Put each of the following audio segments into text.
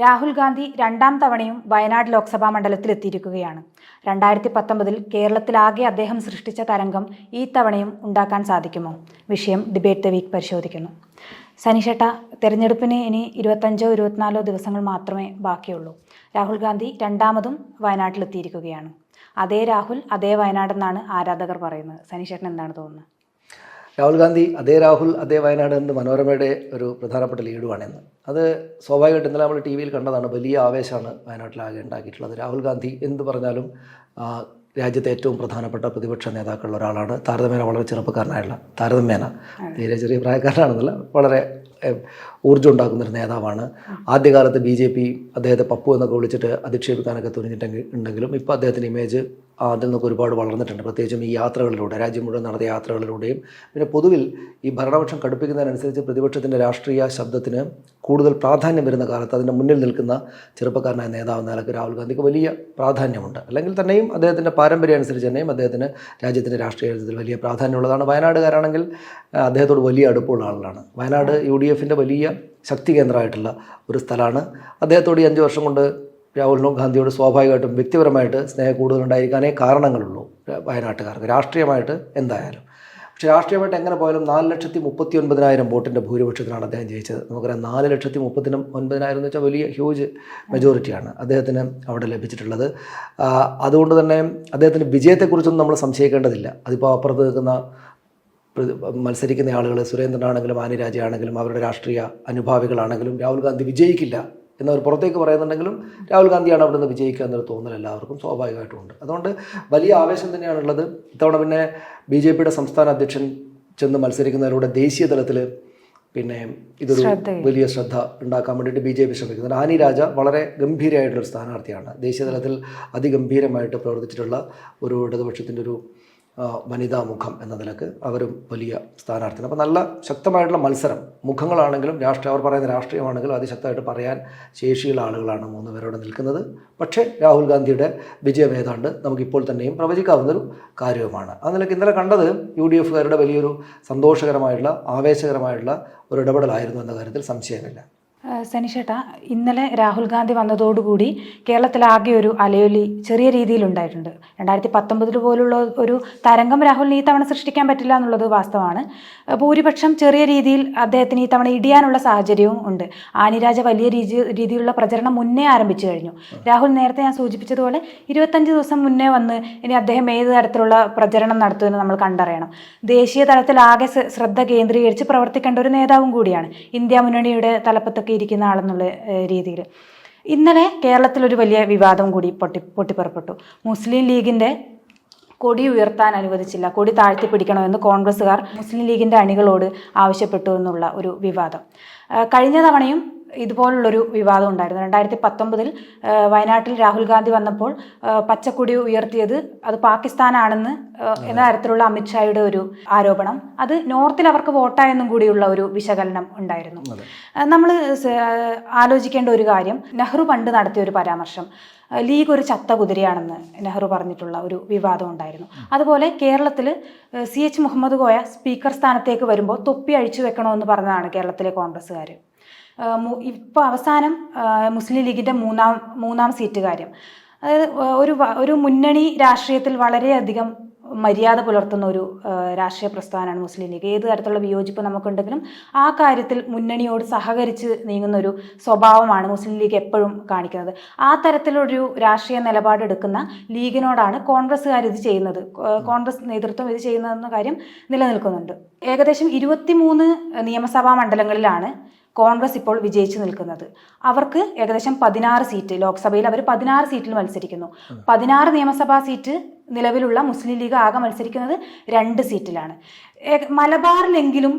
രാഹുൽ ഗാന്ധി രണ്ടാം തവണയും വയനാട് ലോക്സഭാ മണ്ഡലത്തിൽ എത്തിയിരിക്കുകയാണ് രണ്ടായിരത്തി പത്തൊമ്പതിൽ കേരളത്തിലാകെ അദ്ദേഹം സൃഷ്ടിച്ച തരംഗം ഈ തവണയും ഉണ്ടാക്കാൻ സാധിക്കുമോ? വിഷയം ഡിബേറ്റ് ദ വീക്ക് പരിശോധിക്കുന്നു. സനിഷേട്ട തെരഞ്ഞെടുപ്പിന് ഇനി ഇരുപത്തഞ്ചോ ഇരുപത്തിനാലോ ദിവസങ്ങൾ മാത്രമേ ബാക്കിയുള്ളൂ. രാഹുൽ ഗാന്ധി രണ്ടാമതും വയനാട്ടിലെത്തിയിരിക്കുകയാണ്. അതേ രാഹുൽ അതേ വയനാട് എന്നാണ് ആരാധകർ പറയുന്നത്. സനിഷേട്ടൻ എന്താണ് തോന്നുന്നത്? രാഹുൽ ഗാന്ധി അതേ രാഹുൽ അതേ വയനാട് എന്ന് മനോരമയുടെ ഒരു പ്രധാനപ്പെട്ട ലീഡുമാണെന്ന് അത് സ്വാഭാവികമായിട്ട് ഇന്നലെ നമ്മൾ ടി വിയിൽ കണ്ടതാണ് വലിയ ആവേശമാണ് വയനാട്ടിലാകെ ഉണ്ടാക്കിയിട്ടുള്ളത്. രാഹുൽ ഗാന്ധി എന്ത് പറഞ്ഞാലും രാജ്യത്തെ ഏറ്റവും പ്രധാനപ്പെട്ട പ്രതിപക്ഷ നേതാക്കളുള്ള ഒരാളാണ്. താരതമ്യേന വളരെ ചെറുപ്പക്കാരനായുള്ള താരതമ്യേന തീരെ ചെറിയ പ്രായക്കാരനാണെന്നല്ല വളരെ ഊർജം ഊർജം ഉണ്ടാക്കുന്നൊരു നേതാവാണ്. ആദ്യകാലത്ത് ബി ജെ പി അദ്ദേഹത്തെ പപ്പു എന്നൊക്കെ വിളിച്ചിട്ട് അധിക്ഷേപിക്കാനൊക്കെ തുനിഞ്ഞിട്ടെങ്കിൽ ഉണ്ടെങ്കിലും ഇപ്പോൾ അദ്ദേഹത്തിന്റെ ഇമേജ് അതിൽ നിന്നൊക്കെ ഒരുപാട് വളർന്നിട്ടുണ്ട്. പ്രത്യേകിച്ചും ഈ യാത്രകളിലൂടെ രാജ്യം മുഴുവൻ നടത്തിയ യാത്രകളിലൂടെയും. പിന്നെ പൊതുവിൽ ഈ ഭരണപക്ഷം കടുപ്പിക്കുന്നതിനനുസരിച്ച് പ്രതിപക്ഷത്തിന്റെ രാഷ്ട്രീയ ശബ്ദത്തിന് കൂടുതൽ പ്രാധാന്യം വരുന്ന കാലത്ത് അതിന്റെ മുന്നിൽ നിൽക്കുന്ന ചെറുപ്പക്കാരനായ നേതാവ് നിലയ്ക്ക് രാഹുൽ ഗാന്ധിക്ക് വലിയ പ്രാധാന്യമുണ്ട്. അല്ലെങ്കിൽ തന്നെയും അദ്ദേഹത്തിന്റെ പാരമ്പര്യം അനുസരിച്ച് തന്നെയും അദ്ദേഹത്തിന് രാജ്യത്തിന്റെ രാഷ്ട്രീയ ജീവിതത്തിൽ വലിയ പ്രാധാന്യമുള്ളതാണ്. വയനാടുകാരാണെങ്കിൽ അദ്ദേഹത്തോട് വലിയ അടുപ്പമുള്ള ആളാണ്. വയനാട് യു ഡി എഫിന്റെ വലിയ ശക്തി കേന്ദ്രമായിട്ടുള്ള ഒരു സ്ഥലമാണ്. അദ്ദേഹത്തോട് ഈ അഞ്ച് വർഷം കൊണ്ട് രാഹുലിനോ ഗാന്ധിയോട് സ്വാഭാവികമായിട്ടും വ്യക്തിപരമായിട്ട് സ്നേഹം കൂടുതലുണ്ടായിരിക്കാനേ കാരണങ്ങളുള്ളൂ വയനാട്ടുകാർക്ക്. രാഷ്ട്രീയമായിട്ട് എന്തായാലും. പക്ഷേ രാഷ്ട്രീയമായിട്ട് എങ്ങനെ പോയാലും നാല് ലക്ഷത്തി മുപ്പത്തി ഒൻപതിനായിരം വോട്ടിന്റെ ഭൂരിപക്ഷത്തിലാണ് അദ്ദേഹം ജയിച്ചത്. നമുക്കറിയാം നാല് ലക്ഷത്തി മുപ്പത്തിനും ഒൻപതിനായിരം എന്ന് വെച്ചാൽ വലിയ ഹ്യൂജ് മെജോറിറ്റിയാണ് അദ്ദേഹത്തിന് അവിടെ ലഭിച്ചിട്ടുള്ളത്. അതുകൊണ്ട് തന്നെ അദ്ദേഹത്തിന്റെ വിജയത്തെക്കുറിച്ചൊന്നും നമ്മൾ സംശയിക്കേണ്ടതില്ല. അതിപ്പോൾ അപ്പുറത്ത് നിൽക്കുന്ന മത്സരിക്കുന്ന ആളുകൾ സുരേന്ദ്രനാണെങ്കിലും ആനിരാജയാണെങ്കിലും അവരുടെ രാഷ്ട്രീയ അനുഭാവികളാണെങ്കിലും രാഹുൽ ഗാന്ധി വിജയിക്കില്ല. എന്നവർ പുറത്തേക്ക് പറയുന്നുണ്ടെങ്കിലും രാഹുൽ ഗാന്ധിയാണ് അവിടെ നിന്ന് വിജയിക്കുക എന്നൊരു തോന്നൽ എല്ലാവർക്കും സ്വാഭാവികമായിട്ടും ഉണ്ട്. അതുകൊണ്ട് വലിയ ആവേശം തന്നെയാണുള്ളത്. ഇത്തവണ പിന്നെ ബി ജെ പിയുടെ സംസ്ഥാന അധ്യക്ഷൻ ചെന്ന് മത്സരിക്കുന്നതിലൂടെ ദേശീയ തലത്തിൽ പിന്നെ ഇതൊരു വലിയ ശ്രദ്ധ ഉണ്ടാക്കാൻ വേണ്ടിയിട്ട് ബി ജെ പി ശ്രമിക്കുന്നുണ്ട്. ആനി രാജ വളരെ ഗംഭീരമായിട്ടുള്ളൊരു സ്ഥാനാർത്ഥിയാണ്. ദേശീയ തലത്തിൽ അതിഗംഭീരമായിട്ട് പ്രവർത്തിച്ചിട്ടുള്ള ഒരു ഇടതുപക്ഷത്തിന്റെ ഒരു വനിതാ മുഖം എന്ന നിലയ്ക്ക് അവരും വലിയ സ്ഥാനാർത്ഥി അപ്പോൾ നല്ല ശക്തമായിട്ടുള്ള മത്സരം. മുഖങ്ങളാണെങ്കിലും രാഷ്ട്രീയ അവർ പറയുന്ന രാഷ്ട്രീയമാണെങ്കിലും അതിശക്തമായിട്ട് പറയാൻ ശേഷിയുള്ള ആളുകളാണ് മൂന്ന് പേരോട് നിൽക്കുന്നത്. പക്ഷേ രാഹുൽ ഗാന്ധിയുടെ വിജയം ഏതാണ്ട് നമുക്കിപ്പോൾ തന്നെയും പ്രവചിക്കാവുന്നൊരു കാര്യവുമാണ്. ആ നിലയ്ക്ക് ഇന്നലെ കണ്ടത് യു ഡി എഫുകാരുടെ വലിയൊരു സന്തോഷകരമായിട്ടുള്ള ആവേശകരമായിട്ടുള്ള ഒരു ഇടപെടലായിരുന്നു എന്ന കാര്യത്തിൽ സംശയമില്ല. സനിഷേട്ട ഇന്നലെ രാഹുൽ ഗാന്ധി വന്നതോടുകൂടി കേരളത്തിലാകെ ഒരു അലയൊലി ചെറിയ രീതിയിൽ ഉണ്ടായിട്ടുണ്ട്. രണ്ടായിരത്തി പത്തൊമ്പതിൽ പോലുള്ള ഒരു തരംഗം രാഹുലിന് ഈ തവണ സൃഷ്ടിക്കാൻ പറ്റില്ല എന്നുള്ളത് വാസ്തവമാണ്. ഭൂരിപക്ഷം ചെറിയ രീതിയിൽ അദ്ദേഹത്തിന് ഈ തവണ ഇടിയാനുള്ള സാഹചര്യവും ഉണ്ട്. ആനിരാജ വലിയ രീതി രീതിയിലുള്ള പ്രചരണം മുന്നേ ആരംഭിച്ചു കഴിഞ്ഞു. രാഹുൽ നേരത്തെ ഞാൻ സൂചിപ്പിച്ചതുപോലെ ഇരുപത്തഞ്ച് ദിവസം മുന്നേ വന്ന് ഇനി അദ്ദേഹം ഏത് തരത്തിലുള്ള പ്രചരണം നടത്തുമെന്ന് നമ്മൾ കണ്ടറിയണം. ദേശീയ ശ്ര- ശ്രദ്ധ കേന്ദ്രീകരിച്ച് പ്രവർത്തിക്കേണ്ട ഒരു നേതാവും കൂടിയാണ്. ഇന്ത്യ മുന്നണിയുടെ തലപ്പത്തൊക്കെ ഇരിക്കുന്ന ആളെന്നുള്ള രീതിയിൽ ഇന്നലെ കേരളത്തിൽ ഒരു വലിയ വിവാദം കൂടി പൊട്ടി പൊട്ടിപ്പുറപ്പെട്ടു. മുസ്ലിം ലീഗിന്റെ കൊടി ഉയർത്താൻ അനുവദിച്ചില്ല കൊടി താഴ്ത്തി പിടിക്കണമെന്ന് കോൺഗ്രസ്സുകാർ മുസ്ലിം ലീഗിന്റെ അണികളോട് ആവശ്യപ്പെട്ടു എന്നുള്ള ഒരു വിവാദം. കഴിഞ്ഞ തവണയും ഇതുപോലുള്ളൊരു വിവാദം ഉണ്ടായിരുന്നു. രണ്ടായിരത്തി പത്തൊമ്പതിൽ വയനാട്ടിൽ രാഹുൽ ഗാന്ധി വന്നപ്പോൾ പച്ചക്കുടി ഉയർത്തിയത് അത് പാകിസ്ഥാനാണെന്ന് എന്ന തരത്തിലുള്ള അമിത്ഷായുടെ ഒരു ആരോപണം. അത് നോർത്തിൽ അവർക്ക് വോട്ടായെന്നും കൂടിയുള്ള ഒരു വിശകലനം ഉണ്ടായിരുന്നു. നമ്മൾ ആലോചിക്കേണ്ട ഒരു കാര്യം. നെഹ്റു പണ്ട് നടത്തിയ ഒരു പരാമർശം ലീഗ് ഒരു ചത്ത കുതിരയാണെന്ന് നെഹ്റു പറഞ്ഞിട്ടുള്ള ഒരു വിവാദം ഉണ്ടായിരുന്നു. അതുപോലെ കേരളത്തിൽ C H Muhammad Koya speaker സ്ഥാനത്തേക്ക് വരുമ്പോൾ തൊപ്പി അഴിച്ചു വെക്കണമെന്ന് പറഞ്ഞതാണ് കേരളത്തിലെ കോൺഗ്രസ്സുകാർ ഇപ്പോൾ അവസാനം മുസ്ലിം ലീഗിന്റെ മൂന്നാം മൂന്നാം സീറ്റ് കാര്യം. അതായത് ഒരു ഒരു മുന്നണി രാഷ്ട്രീയത്തിൽ വളരെയധികം മര്യാദ പുലർത്തുന്ന ഒരു രാഷ്ട്രീയ പ്രസ്ഥാനമാണ് മുസ്ലിം ലീഗ്. ഏത് തരത്തിലുള്ള വിയോജിപ്പ് നമുക്കുണ്ടെങ്കിലും ആ കാര്യത്തിൽ മുന്നണിയോട് സഹകരിച്ച് നീങ്ങുന്ന ഒരു സ്വഭാവമാണ് മുസ്ലിം ലീഗ് എപ്പോഴും കാണിക്കുന്നത്. ആ തരത്തിലൊരു രാഷ്ട്രീയ നിലപാടെടുക്കുന്ന ലീഗിനോടാണ് കോൺഗ്രസ്സുകാർ ഇത് ചെയ്യുന്നത്. കോൺഗ്രസ് നേതൃത്വം ഇത് ചെയ്യുന്നതെന്ന കാര്യം നിലനിൽക്കുന്നുണ്ട്. ഏകദേശം ഇരുപത്തിമൂന്ന് നിയമസഭാ മണ്ഡലങ്ങളിലാണ് കോൺഗ്രസ് ഇപ്പോൾ വിജയിച്ചു നിൽക്കുന്നത്. അവർക്ക് ഏകദേശം പതിനാറ് സീറ്റ് ലോക്സഭയിൽ അവർ പതിനാറ് സീറ്റിൽ മത്സരിക്കുന്നു. പതിനാറ് നിയമസഭാ സീറ്റ് നിലവിലുള്ള മുസ്ലിം ലീഗ് ആകെ മത്സരിക്കുന്നത് രണ്ട് സീറ്റിലാണ്. മലബാറിലെങ്കിലും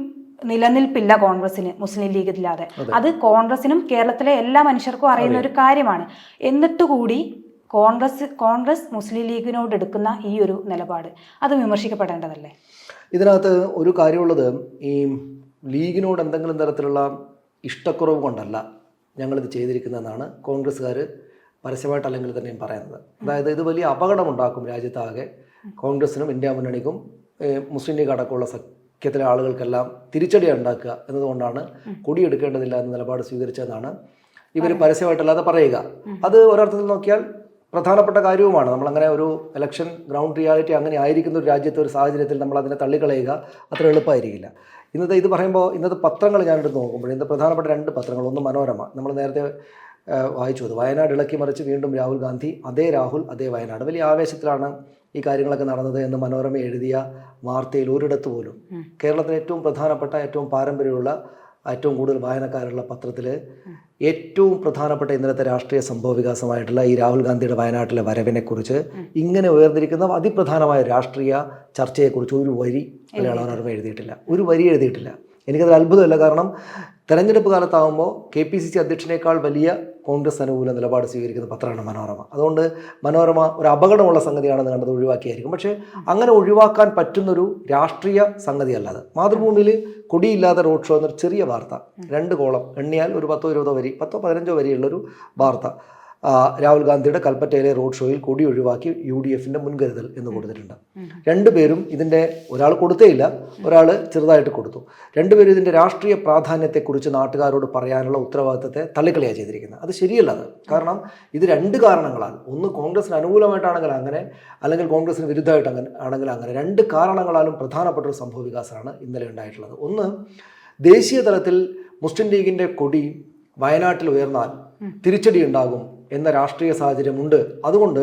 നിലനിൽപ്പില്ല കോൺഗ്രസിന് മുസ്ലിം ലീഗ് ഇല്ലാതെ അത്. കോൺഗ്രസിനും കേരളത്തിലെ എല്ലാ മനുഷ്യർക്കും അറിയുന്ന ഒരു കാര്യമാണ്. എന്നിട്ടുകൂടി കോൺഗ്രസ് കോൺഗ്രസ് മുസ്ലിം ലീഗിനോട് എടുക്കുന്ന ഈ ഒരു നിലപാട് അത് വിമർശിക്കപ്പെടേണ്ടതല്ലേ? ഇതിനകത്ത് ഒരു കാര്യമുള്ളത് ഈ ലീഗിനോട് എന്തെങ്കിലും തരത്തിലുള്ള ഇഷ്ടക്കുറവ് കൊണ്ടല്ല ഞങ്ങളിത് ചെയ്തിരിക്കുന്നതെന്നാണ് കോൺഗ്രസ്സുകാർ പരസ്യമായിട്ട് അല്ലെങ്കിൽ തന്നെയും പറയുന്നത്. അതായത് ഇത് വലിയ അപകടമുണ്ടാക്കും രാജ്യത്താകെ. കോൺഗ്രസിനും ഇന്ത്യ മുന്നണിക്കും മുസ്ലിം ലീഗ് അടക്കമുള്ള സഖ്യത്തിലെ ആളുകൾക്കെല്ലാം തിരിച്ചടി ഉണ്ടാക്കുക എന്നതുകൊണ്ടാണ് കൊടിയെടുക്കേണ്ടതില്ല എന്ന നിലപാട് സ്വീകരിച്ചതെന്നാണ് ഇവർ പരസ്യമായിട്ടല്ലാതെ പറയുക. അത് ഒരർത്ഥത്തിൽ നോക്കിയാൽ പ്രധാനപ്പെട്ട കാര്യവുമാണ്. നമ്മളങ്ങനെ ഒരു ഇലക്ഷൻ ഗ്രൗണ്ട് റിയാലിറ്റി അങ്ങനെ ആയിരിക്കുന്ന ഒരു രാജ്യത്തെ ഒരു സാഹചര്യത്തിൽ നമ്മൾ അതിനെ തള്ളിക്കളയുക അത്ര എളുപ്പമായിരിക്കില്ല. ഇന്നത്തെ ഇത് പറയുമ്പോൾ ഇന്നത്തെ പത്രങ്ങൾ ഞാനെടുത്ത് നോക്കുമ്പോൾ ഇന്ന് പ്രധാനപ്പെട്ട രണ്ട് പത്രങ്ങൾ. ഒന്ന് മനോരമ. നമ്മൾ നേരത്തെ വായിച്ചു അത്. വയനാട് ഇളക്കി മറിച്ച് വീണ്ടും രാഹുൽ ഗാന്ധി അതേ രാഹുൽ അതേ വയനാട്. വലിയ ആവേശത്തിലാണ് ഈ കാര്യങ്ങളൊക്കെ നടന്നത് എന്ന് മനോരമ എഴുതിയ വാർത്തയിൽ ഒരിടത്ത് പോലും. കേരളത്തിലെ ഏറ്റവും പ്രധാനപ്പെട്ട ഏറ്റവും പാരമ്പര്യമുള്ള ഏറ്റവും കൂടുതൽ വായനക്കാരുള്ള പത്രത്തിൽ ഏറ്റവും പ്രധാനപ്പെട്ട ഇന്നലത്തെ രാഷ്ട്രീയ സംഭവ വികാസമായിട്ടുള്ള ഈ രാഹുൽ ഗാന്ധിയുടെ വയനാട്ടിലെ വരവിനെക്കുറിച്ച് ഇങ്ങനെ ഉയർന്നിരിക്കുന്ന അതിപ്രധാനമായ രാഷ്ട്രീയ ചർച്ചയെക്കുറിച്ച് ഒരു വരി മലയാള മനോരമ എഴുതിയിട്ടില്ല. ഒരു വരി എഴുതിയിട്ടില്ല. എനിക്കതൊരു അത്ഭുതമല്ല. കാരണം തെരഞ്ഞെടുപ്പ് കാലത്താകുമ്പോൾ കെ പി സി സി അധ്യക്ഷനേക്കാൾ വലിയ കോൺഗ്രസ് അനുകൂല നിലപാട് സ്വീകരിക്കുന്ന പത്രമാണ് മനോരമ. അതുകൊണ്ട് മനോരമ ഒരു അപകടമുള്ള സംഗതിയാണെന്ന് കണ്ടത് ഒഴിവാക്കിയായിരിക്കും. പക്ഷേ അങ്ങനെ ഒഴിവാക്കാൻ പറ്റുന്നൊരു രാഷ്ട്രീയ സംഗതിയല്ല അത്. മാതൃഭൂമിയിൽ കൊടിയില്ലാതെ റോഡ് ഷോ എന്നൊരു ചെറിയ വാർത്ത. രണ്ട് കോളം എണ്ണിയാൽ ഒരു പത്തോ ഇരുപതോ വരി പത്തോ പതിനഞ്ചോ വരിയുള്ളൊരു വാർത്ത. രാഹുൽ ഗാന്ധിയുടെ കൽപ്പറ്റയിലെ റോഡ് ഷോയിൽ കൊടി ഒഴിവാക്കി യു ഡി എഫിന്റെ മുൻകരുതൽ എന്ന് കൊടുത്തിട്ടുണ്ട്. രണ്ടുപേരും ഇതിന്റെ ഒരാൾ കൊടുത്തേയില്ല ഒരാൾ ചെറുതായിട്ട് കൊടുത്തു. രണ്ടുപേരും ഇതിന്റെ രാഷ്ട്രീയ പ്രാധാന്യത്തെക്കുറിച്ച് നാട്ടുകാരോട് പറയാനുള്ള ഉത്തരവാദിത്തത്തെ തള്ളിക്കളിയാണ് ചെയ്തിരിക്കുന്നത്. അത് ശരിയല്ല അത്. കാരണം ഇത് രണ്ട് കാരണങ്ങളാൽ ഒന്ന് കോൺഗ്രസിന് അനുകൂലമായിട്ടാണെങ്കിൽ അങ്ങനെ അല്ലെങ്കിൽ കോൺഗ്രസിന് വിരുദ്ധമായിട്ട് അങ്ങനെ ആണെങ്കിൽ അങ്ങനെ. രണ്ട് കാരണങ്ങളാലും പ്രധാനപ്പെട്ട ഒരു സംഭവ വികാസമാണ് ഇന്നലെ ഉണ്ടായിട്ടുള്ളത്. ഒന്ന് ദേശീയ തലത്തിൽ മുസ്ലിം ലീഗിന്റെ കൊടി വയനാട്ടിൽ ഉയർന്നാൽ തിരിച്ചടി ഉണ്ടാകും എന്ന രാഷ്ട്രീയ സാഹചര്യമുണ്ട്. അതുകൊണ്ട്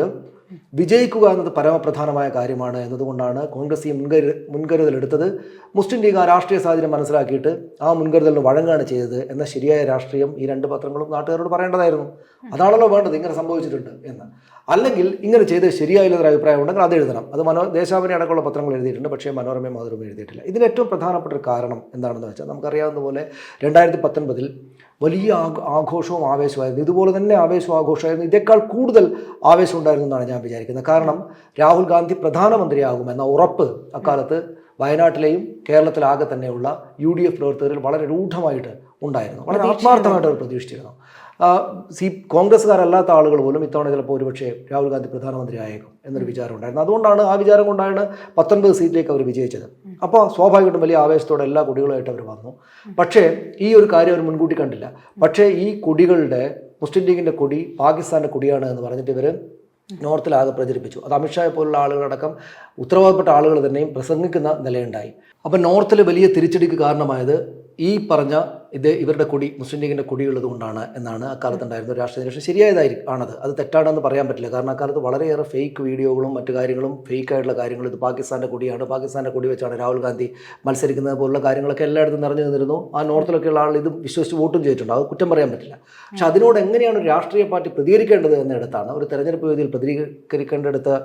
വിജയിക്കുക എന്നത് പരമപ്രധാനമായ കാര്യമാണ് എന്നതുകൊണ്ടാണ് കോൺഗ്രസ് ഈ മുൻകരു മുൻകരുതലെടുത്തത്. മുസ്ലിം ലീഗ് ആ രാഷ്ട്രീയ സാഹചര്യം മനസ്സിലാക്കിയിട്ട് ആ മുൻകരുതലിന് വഴങ്ങുകയാണ് ചെയ്തത് എന്ന ശരിയായ രാഷ്ട്രീയം ഈ രണ്ട് പത്രങ്ങളും നാട്ടുകാരോട് പറയേണ്ടതായിരുന്നു. അതാണല്ലോ വേണ്ടത് ഇങ്ങനെ സംഭവിച്ചിട്ടുണ്ട് എന്ന്. അല്ലെങ്കിൽ ഇങ്ങനെ ചെയ്ത് ശരിയായില്ലെന്നൊരു അഭിപ്രായം ഉണ്ടെങ്കിൽ അത് എഴുതണം. അത് മനോ ദേശാഭിനി അടക്കമുള്ള പത്രങ്ങൾ എഴുതിയിട്ടുണ്ട്. പക്ഷേ മനോരമ മാതൃഭൂമി എഴുതിയിട്ടില്ല. ഇതിന് ഏറ്റവും പ്രധാനപ്പെട്ട ഒരു കാരണം എന്താണെന്ന് വെച്ചാൽ നമുക്കറിയാവുന്ന പോലെ രണ്ടായിരത്തി പത്തൊൻപതിൽ വലിയ ആഘ- ആഘോഷവും ആവേശമായിരുന്നു ഇതുപോലെ തന്നെ ആവേശവും ആഘോഷമായിരുന്നു. ഇതേക്കാൾ കൂടുതൽ ആവേശം ഉണ്ടായിരുന്നു എന്നാണ് ഞാൻ വിചാരിക്കുന്നത്. കാരണം രാഹുൽ ഗാന്ധി പ്രധാനമന്ത്രിയാകുമെന്ന ഉറപ്പ് അക്കാലത്ത് വയനാട്ടിലെയും കേരളത്തിലാകെ തന്നെയുള്ള യു ഡി എഫ് പ്രവർത്തകരിൽ വളരെ രൂഢമായിട്ട് ഉണ്ടായിരുന്നു. വളരെ ആത്മാർത്ഥമായിട്ട് അവർ പ്രതീക്ഷിച്ചിരുന്നു. സി കോൺഗ്രസ്സുകാരല്ലാത്ത ആളുകൾ പോലും ഇത്തവണ ചിലപ്പോൾ ഒരുപക്ഷെ രാഹുൽ ഗാന്ധി പ്രധാനമന്ത്രി ആയേക്കും എന്നൊരു വിചാരം ഉണ്ടായിരുന്നു. അതുകൊണ്ടാണ് ആ വിചാരം കൊണ്ടാണ് പത്തൊൻപത് സീറ്റിലേക്ക് അവർ വിജയിച്ചത്. അപ്പോൾ സ്വാഭാവികമായിട്ടും വലിയ ആവേശത്തോടെ എല്ലാ കൊടികളുമായിട്ട് അവർ വന്നു. പക്ഷേ ഈ ഒരു കാര്യം അവർ മുൻകൂട്ടി കണ്ടില്ല. പക്ഷേ ഈ കൊടികളുടെ മുസ്ലിം ലീഗിന്റെ കൊടി പാകിസ്ഥാന്റെ കൊടിയാണ് എന്ന് പറഞ്ഞിട്ട് ഇവർ നോർത്തിലാകെ പ്രചരിപ്പിച്ചു. അത് അമിത്ഷായെ പോലുള്ള ആളുകളടക്കം ഉത്തരവാദപ്പെട്ട ആളുകൾ തന്നെയും പ്രസംഗിക്കുന്ന നിലയുണ്ടായി. അപ്പം നോർത്തിൽ വലിയ തിരിച്ചടിക്ക് കാരണമായത് ഈ പറഞ്ഞ ഇത് ഇവരുടെ കൊടി മുസ്ലിം ലീഗിന്റെ കൊടിയുള്ളത് കൊണ്ടാണ് എന്നാണ് അക്കാലത്തുണ്ടായിരുന്ന രാഷ്ട്രീയ നിരീക്ഷണം. ശരിയായതായിരിക്കും. ആണത്. അത് തെറ്റാണെന്ന് പറയാൻ പറ്റില്ല. കാരണം അക്കാലത്ത് വളരെയേറെ ഫേക്ക് വീഡിയോകളും മറ്റു കാര്യങ്ങളും ഫേക്ക് ആയിട്ടുള്ള കാര്യങ്ങളും ഇത് പാകിസ്ഥാന്റെ കൊടിയാണ്. പാകിസ്ഥാന്റെ കൊടി വെച്ചാണ് രാഹുൽ ഗാന്ധി മത്സരിക്കുന്നത് പോലുള്ള കാര്യങ്ങളൊക്കെ എല്ലായിടത്തും നിറഞ്ഞു നിന്നിരുന്നു. ആ നോർത്തിലൊക്കെയുള്ള ആൾ ഇത് വിശ്വസിച്ച് വോട്ടും ചെയ്തിട്ടുണ്ട്. അത് കുറ്റം പറയാൻ പറ്റില്ല. പക്ഷെ അതിനോട് എങ്ങനെയാണ് ഒരു രാഷ്ട്രീയ പാർട്ടി പ്രതികരിക്കേണ്ടത് എന്നിടത്താണ് ഒരു തെരഞ്ഞെടുപ്പ് വേദിയിൽ പ്രതികരിക്കേണ്ടടുത്ത്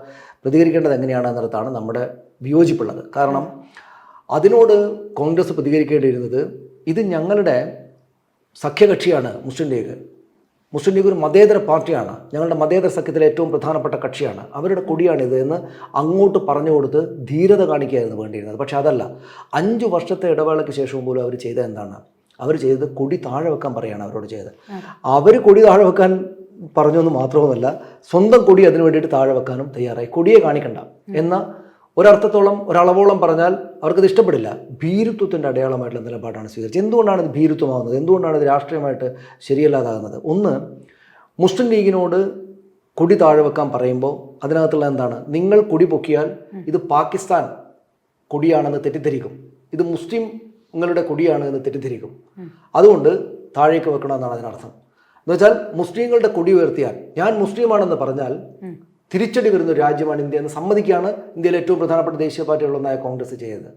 പ്രതികരിക്കേണ്ടത് എങ്ങനെയാണ് എന്നിടത്താണ് നമ്മുടെ വിയോജിപ്പുള്ളത്. കാരണം അതിനോട് കോൺഗ്രസ് പ്രതികരിക്കേണ്ടിയിരുന്നത് ഇത് ഞങ്ങളുടെ സഖ്യകക്ഷിയാണ് മുസ്ലിം ലീഗ്. മുസ്ലിം ലീഗ് ഒരു മതേതര പാർട്ടിയാണ്. ഞങ്ങളുടെ മതേതര സഖ്യത്തിലെ ഏറ്റവും പ്രധാനപ്പെട്ട കക്ഷിയാണ്. അവരുടെ കൊടിയാണിത് എന്ന് അങ്ങോട്ട് പറഞ്ഞു കൊടുത്ത് ധീരത കാണിക്കുകയായിരുന്നു വേണ്ടിയിരുന്നത്. പക്ഷെ അതല്ല അഞ്ച് വർഷത്തെ ഇടവേളയ്ക്ക് ശേഷവും പോലും അവർ ചെയ്തത് എന്താണ്? അവർ ചെയ്തത് കൊടി താഴെ വെക്കാൻ പറയുകയാണ് അവരോട് ചെയ്തത്. അവർ കൊടി താഴെ വെക്കാൻ പറഞ്ഞു എന്ന് മാത്രവുമല്ല സ്വന്തം കൊടി അതിനു വേണ്ടിയിട്ട് താഴെ വെക്കാനും തയ്യാറായി. കൊടിയെ കാണിക്കണ്ട എന്ന ഒരർത്ഥത്തോളം ഒരളവോളം പറഞ്ഞാൽ അവർക്കത് ഇഷ്ടപ്പെടില്ല. ഭീരുത്വത്തിന്റെ അടയാളമായിട്ടുള്ള നിലപാടാണ് സ്വീകരിച്ചത്. എന്തുകൊണ്ടാണ് ഇത് ഭീരുത്വമാകുന്നത്? എന്തുകൊണ്ടാണ് ഇത് രാഷ്ട്രീയമായിട്ട് ശരിയല്ലാതാകുന്നത്? ഒന്ന് മുസ്ലിം ലീഗിനോട് കൊടി താഴെ വെക്കാൻ പറയുമ്പോൾ അതിനകത്തുള്ള എന്താണ്? നിങ്ങൾ കൊടി പൊക്കിയാൽ ഇത് പാകിസ്ഥാൻ കൊടിയാണെന്ന് തെറ്റിദ്ധരിക്കും. ഇത് മുസ്ലിംങ്ങളുടെ കൊടിയാണ് എന്ന് തെറ്റിദ്ധരിക്കും. അതുകൊണ്ട് താഴേക്ക് വെക്കണമെന്നാണ് അതിനർത്ഥം. എന്ന് വെച്ചാൽ മുസ്ലിങ്ങളുടെ കൊടി ഉയർത്തിയാൽ ഞാൻ മുസ്ലിമാണെന്ന് പറഞ്ഞാൽ തിരിച്ചടി വരുന്ന ഒരു രാജ്യമാണ് ഇന്ത്യ എന്ന് സമ്മതിക്കുകയാണ് ഇന്ത്യയിലെ ഏറ്റവും പ്രധാനപ്പെട്ട ദേശീയ പാർട്ടികളൊന്നായ കോൺഗ്രസ് ചെയ്തത്.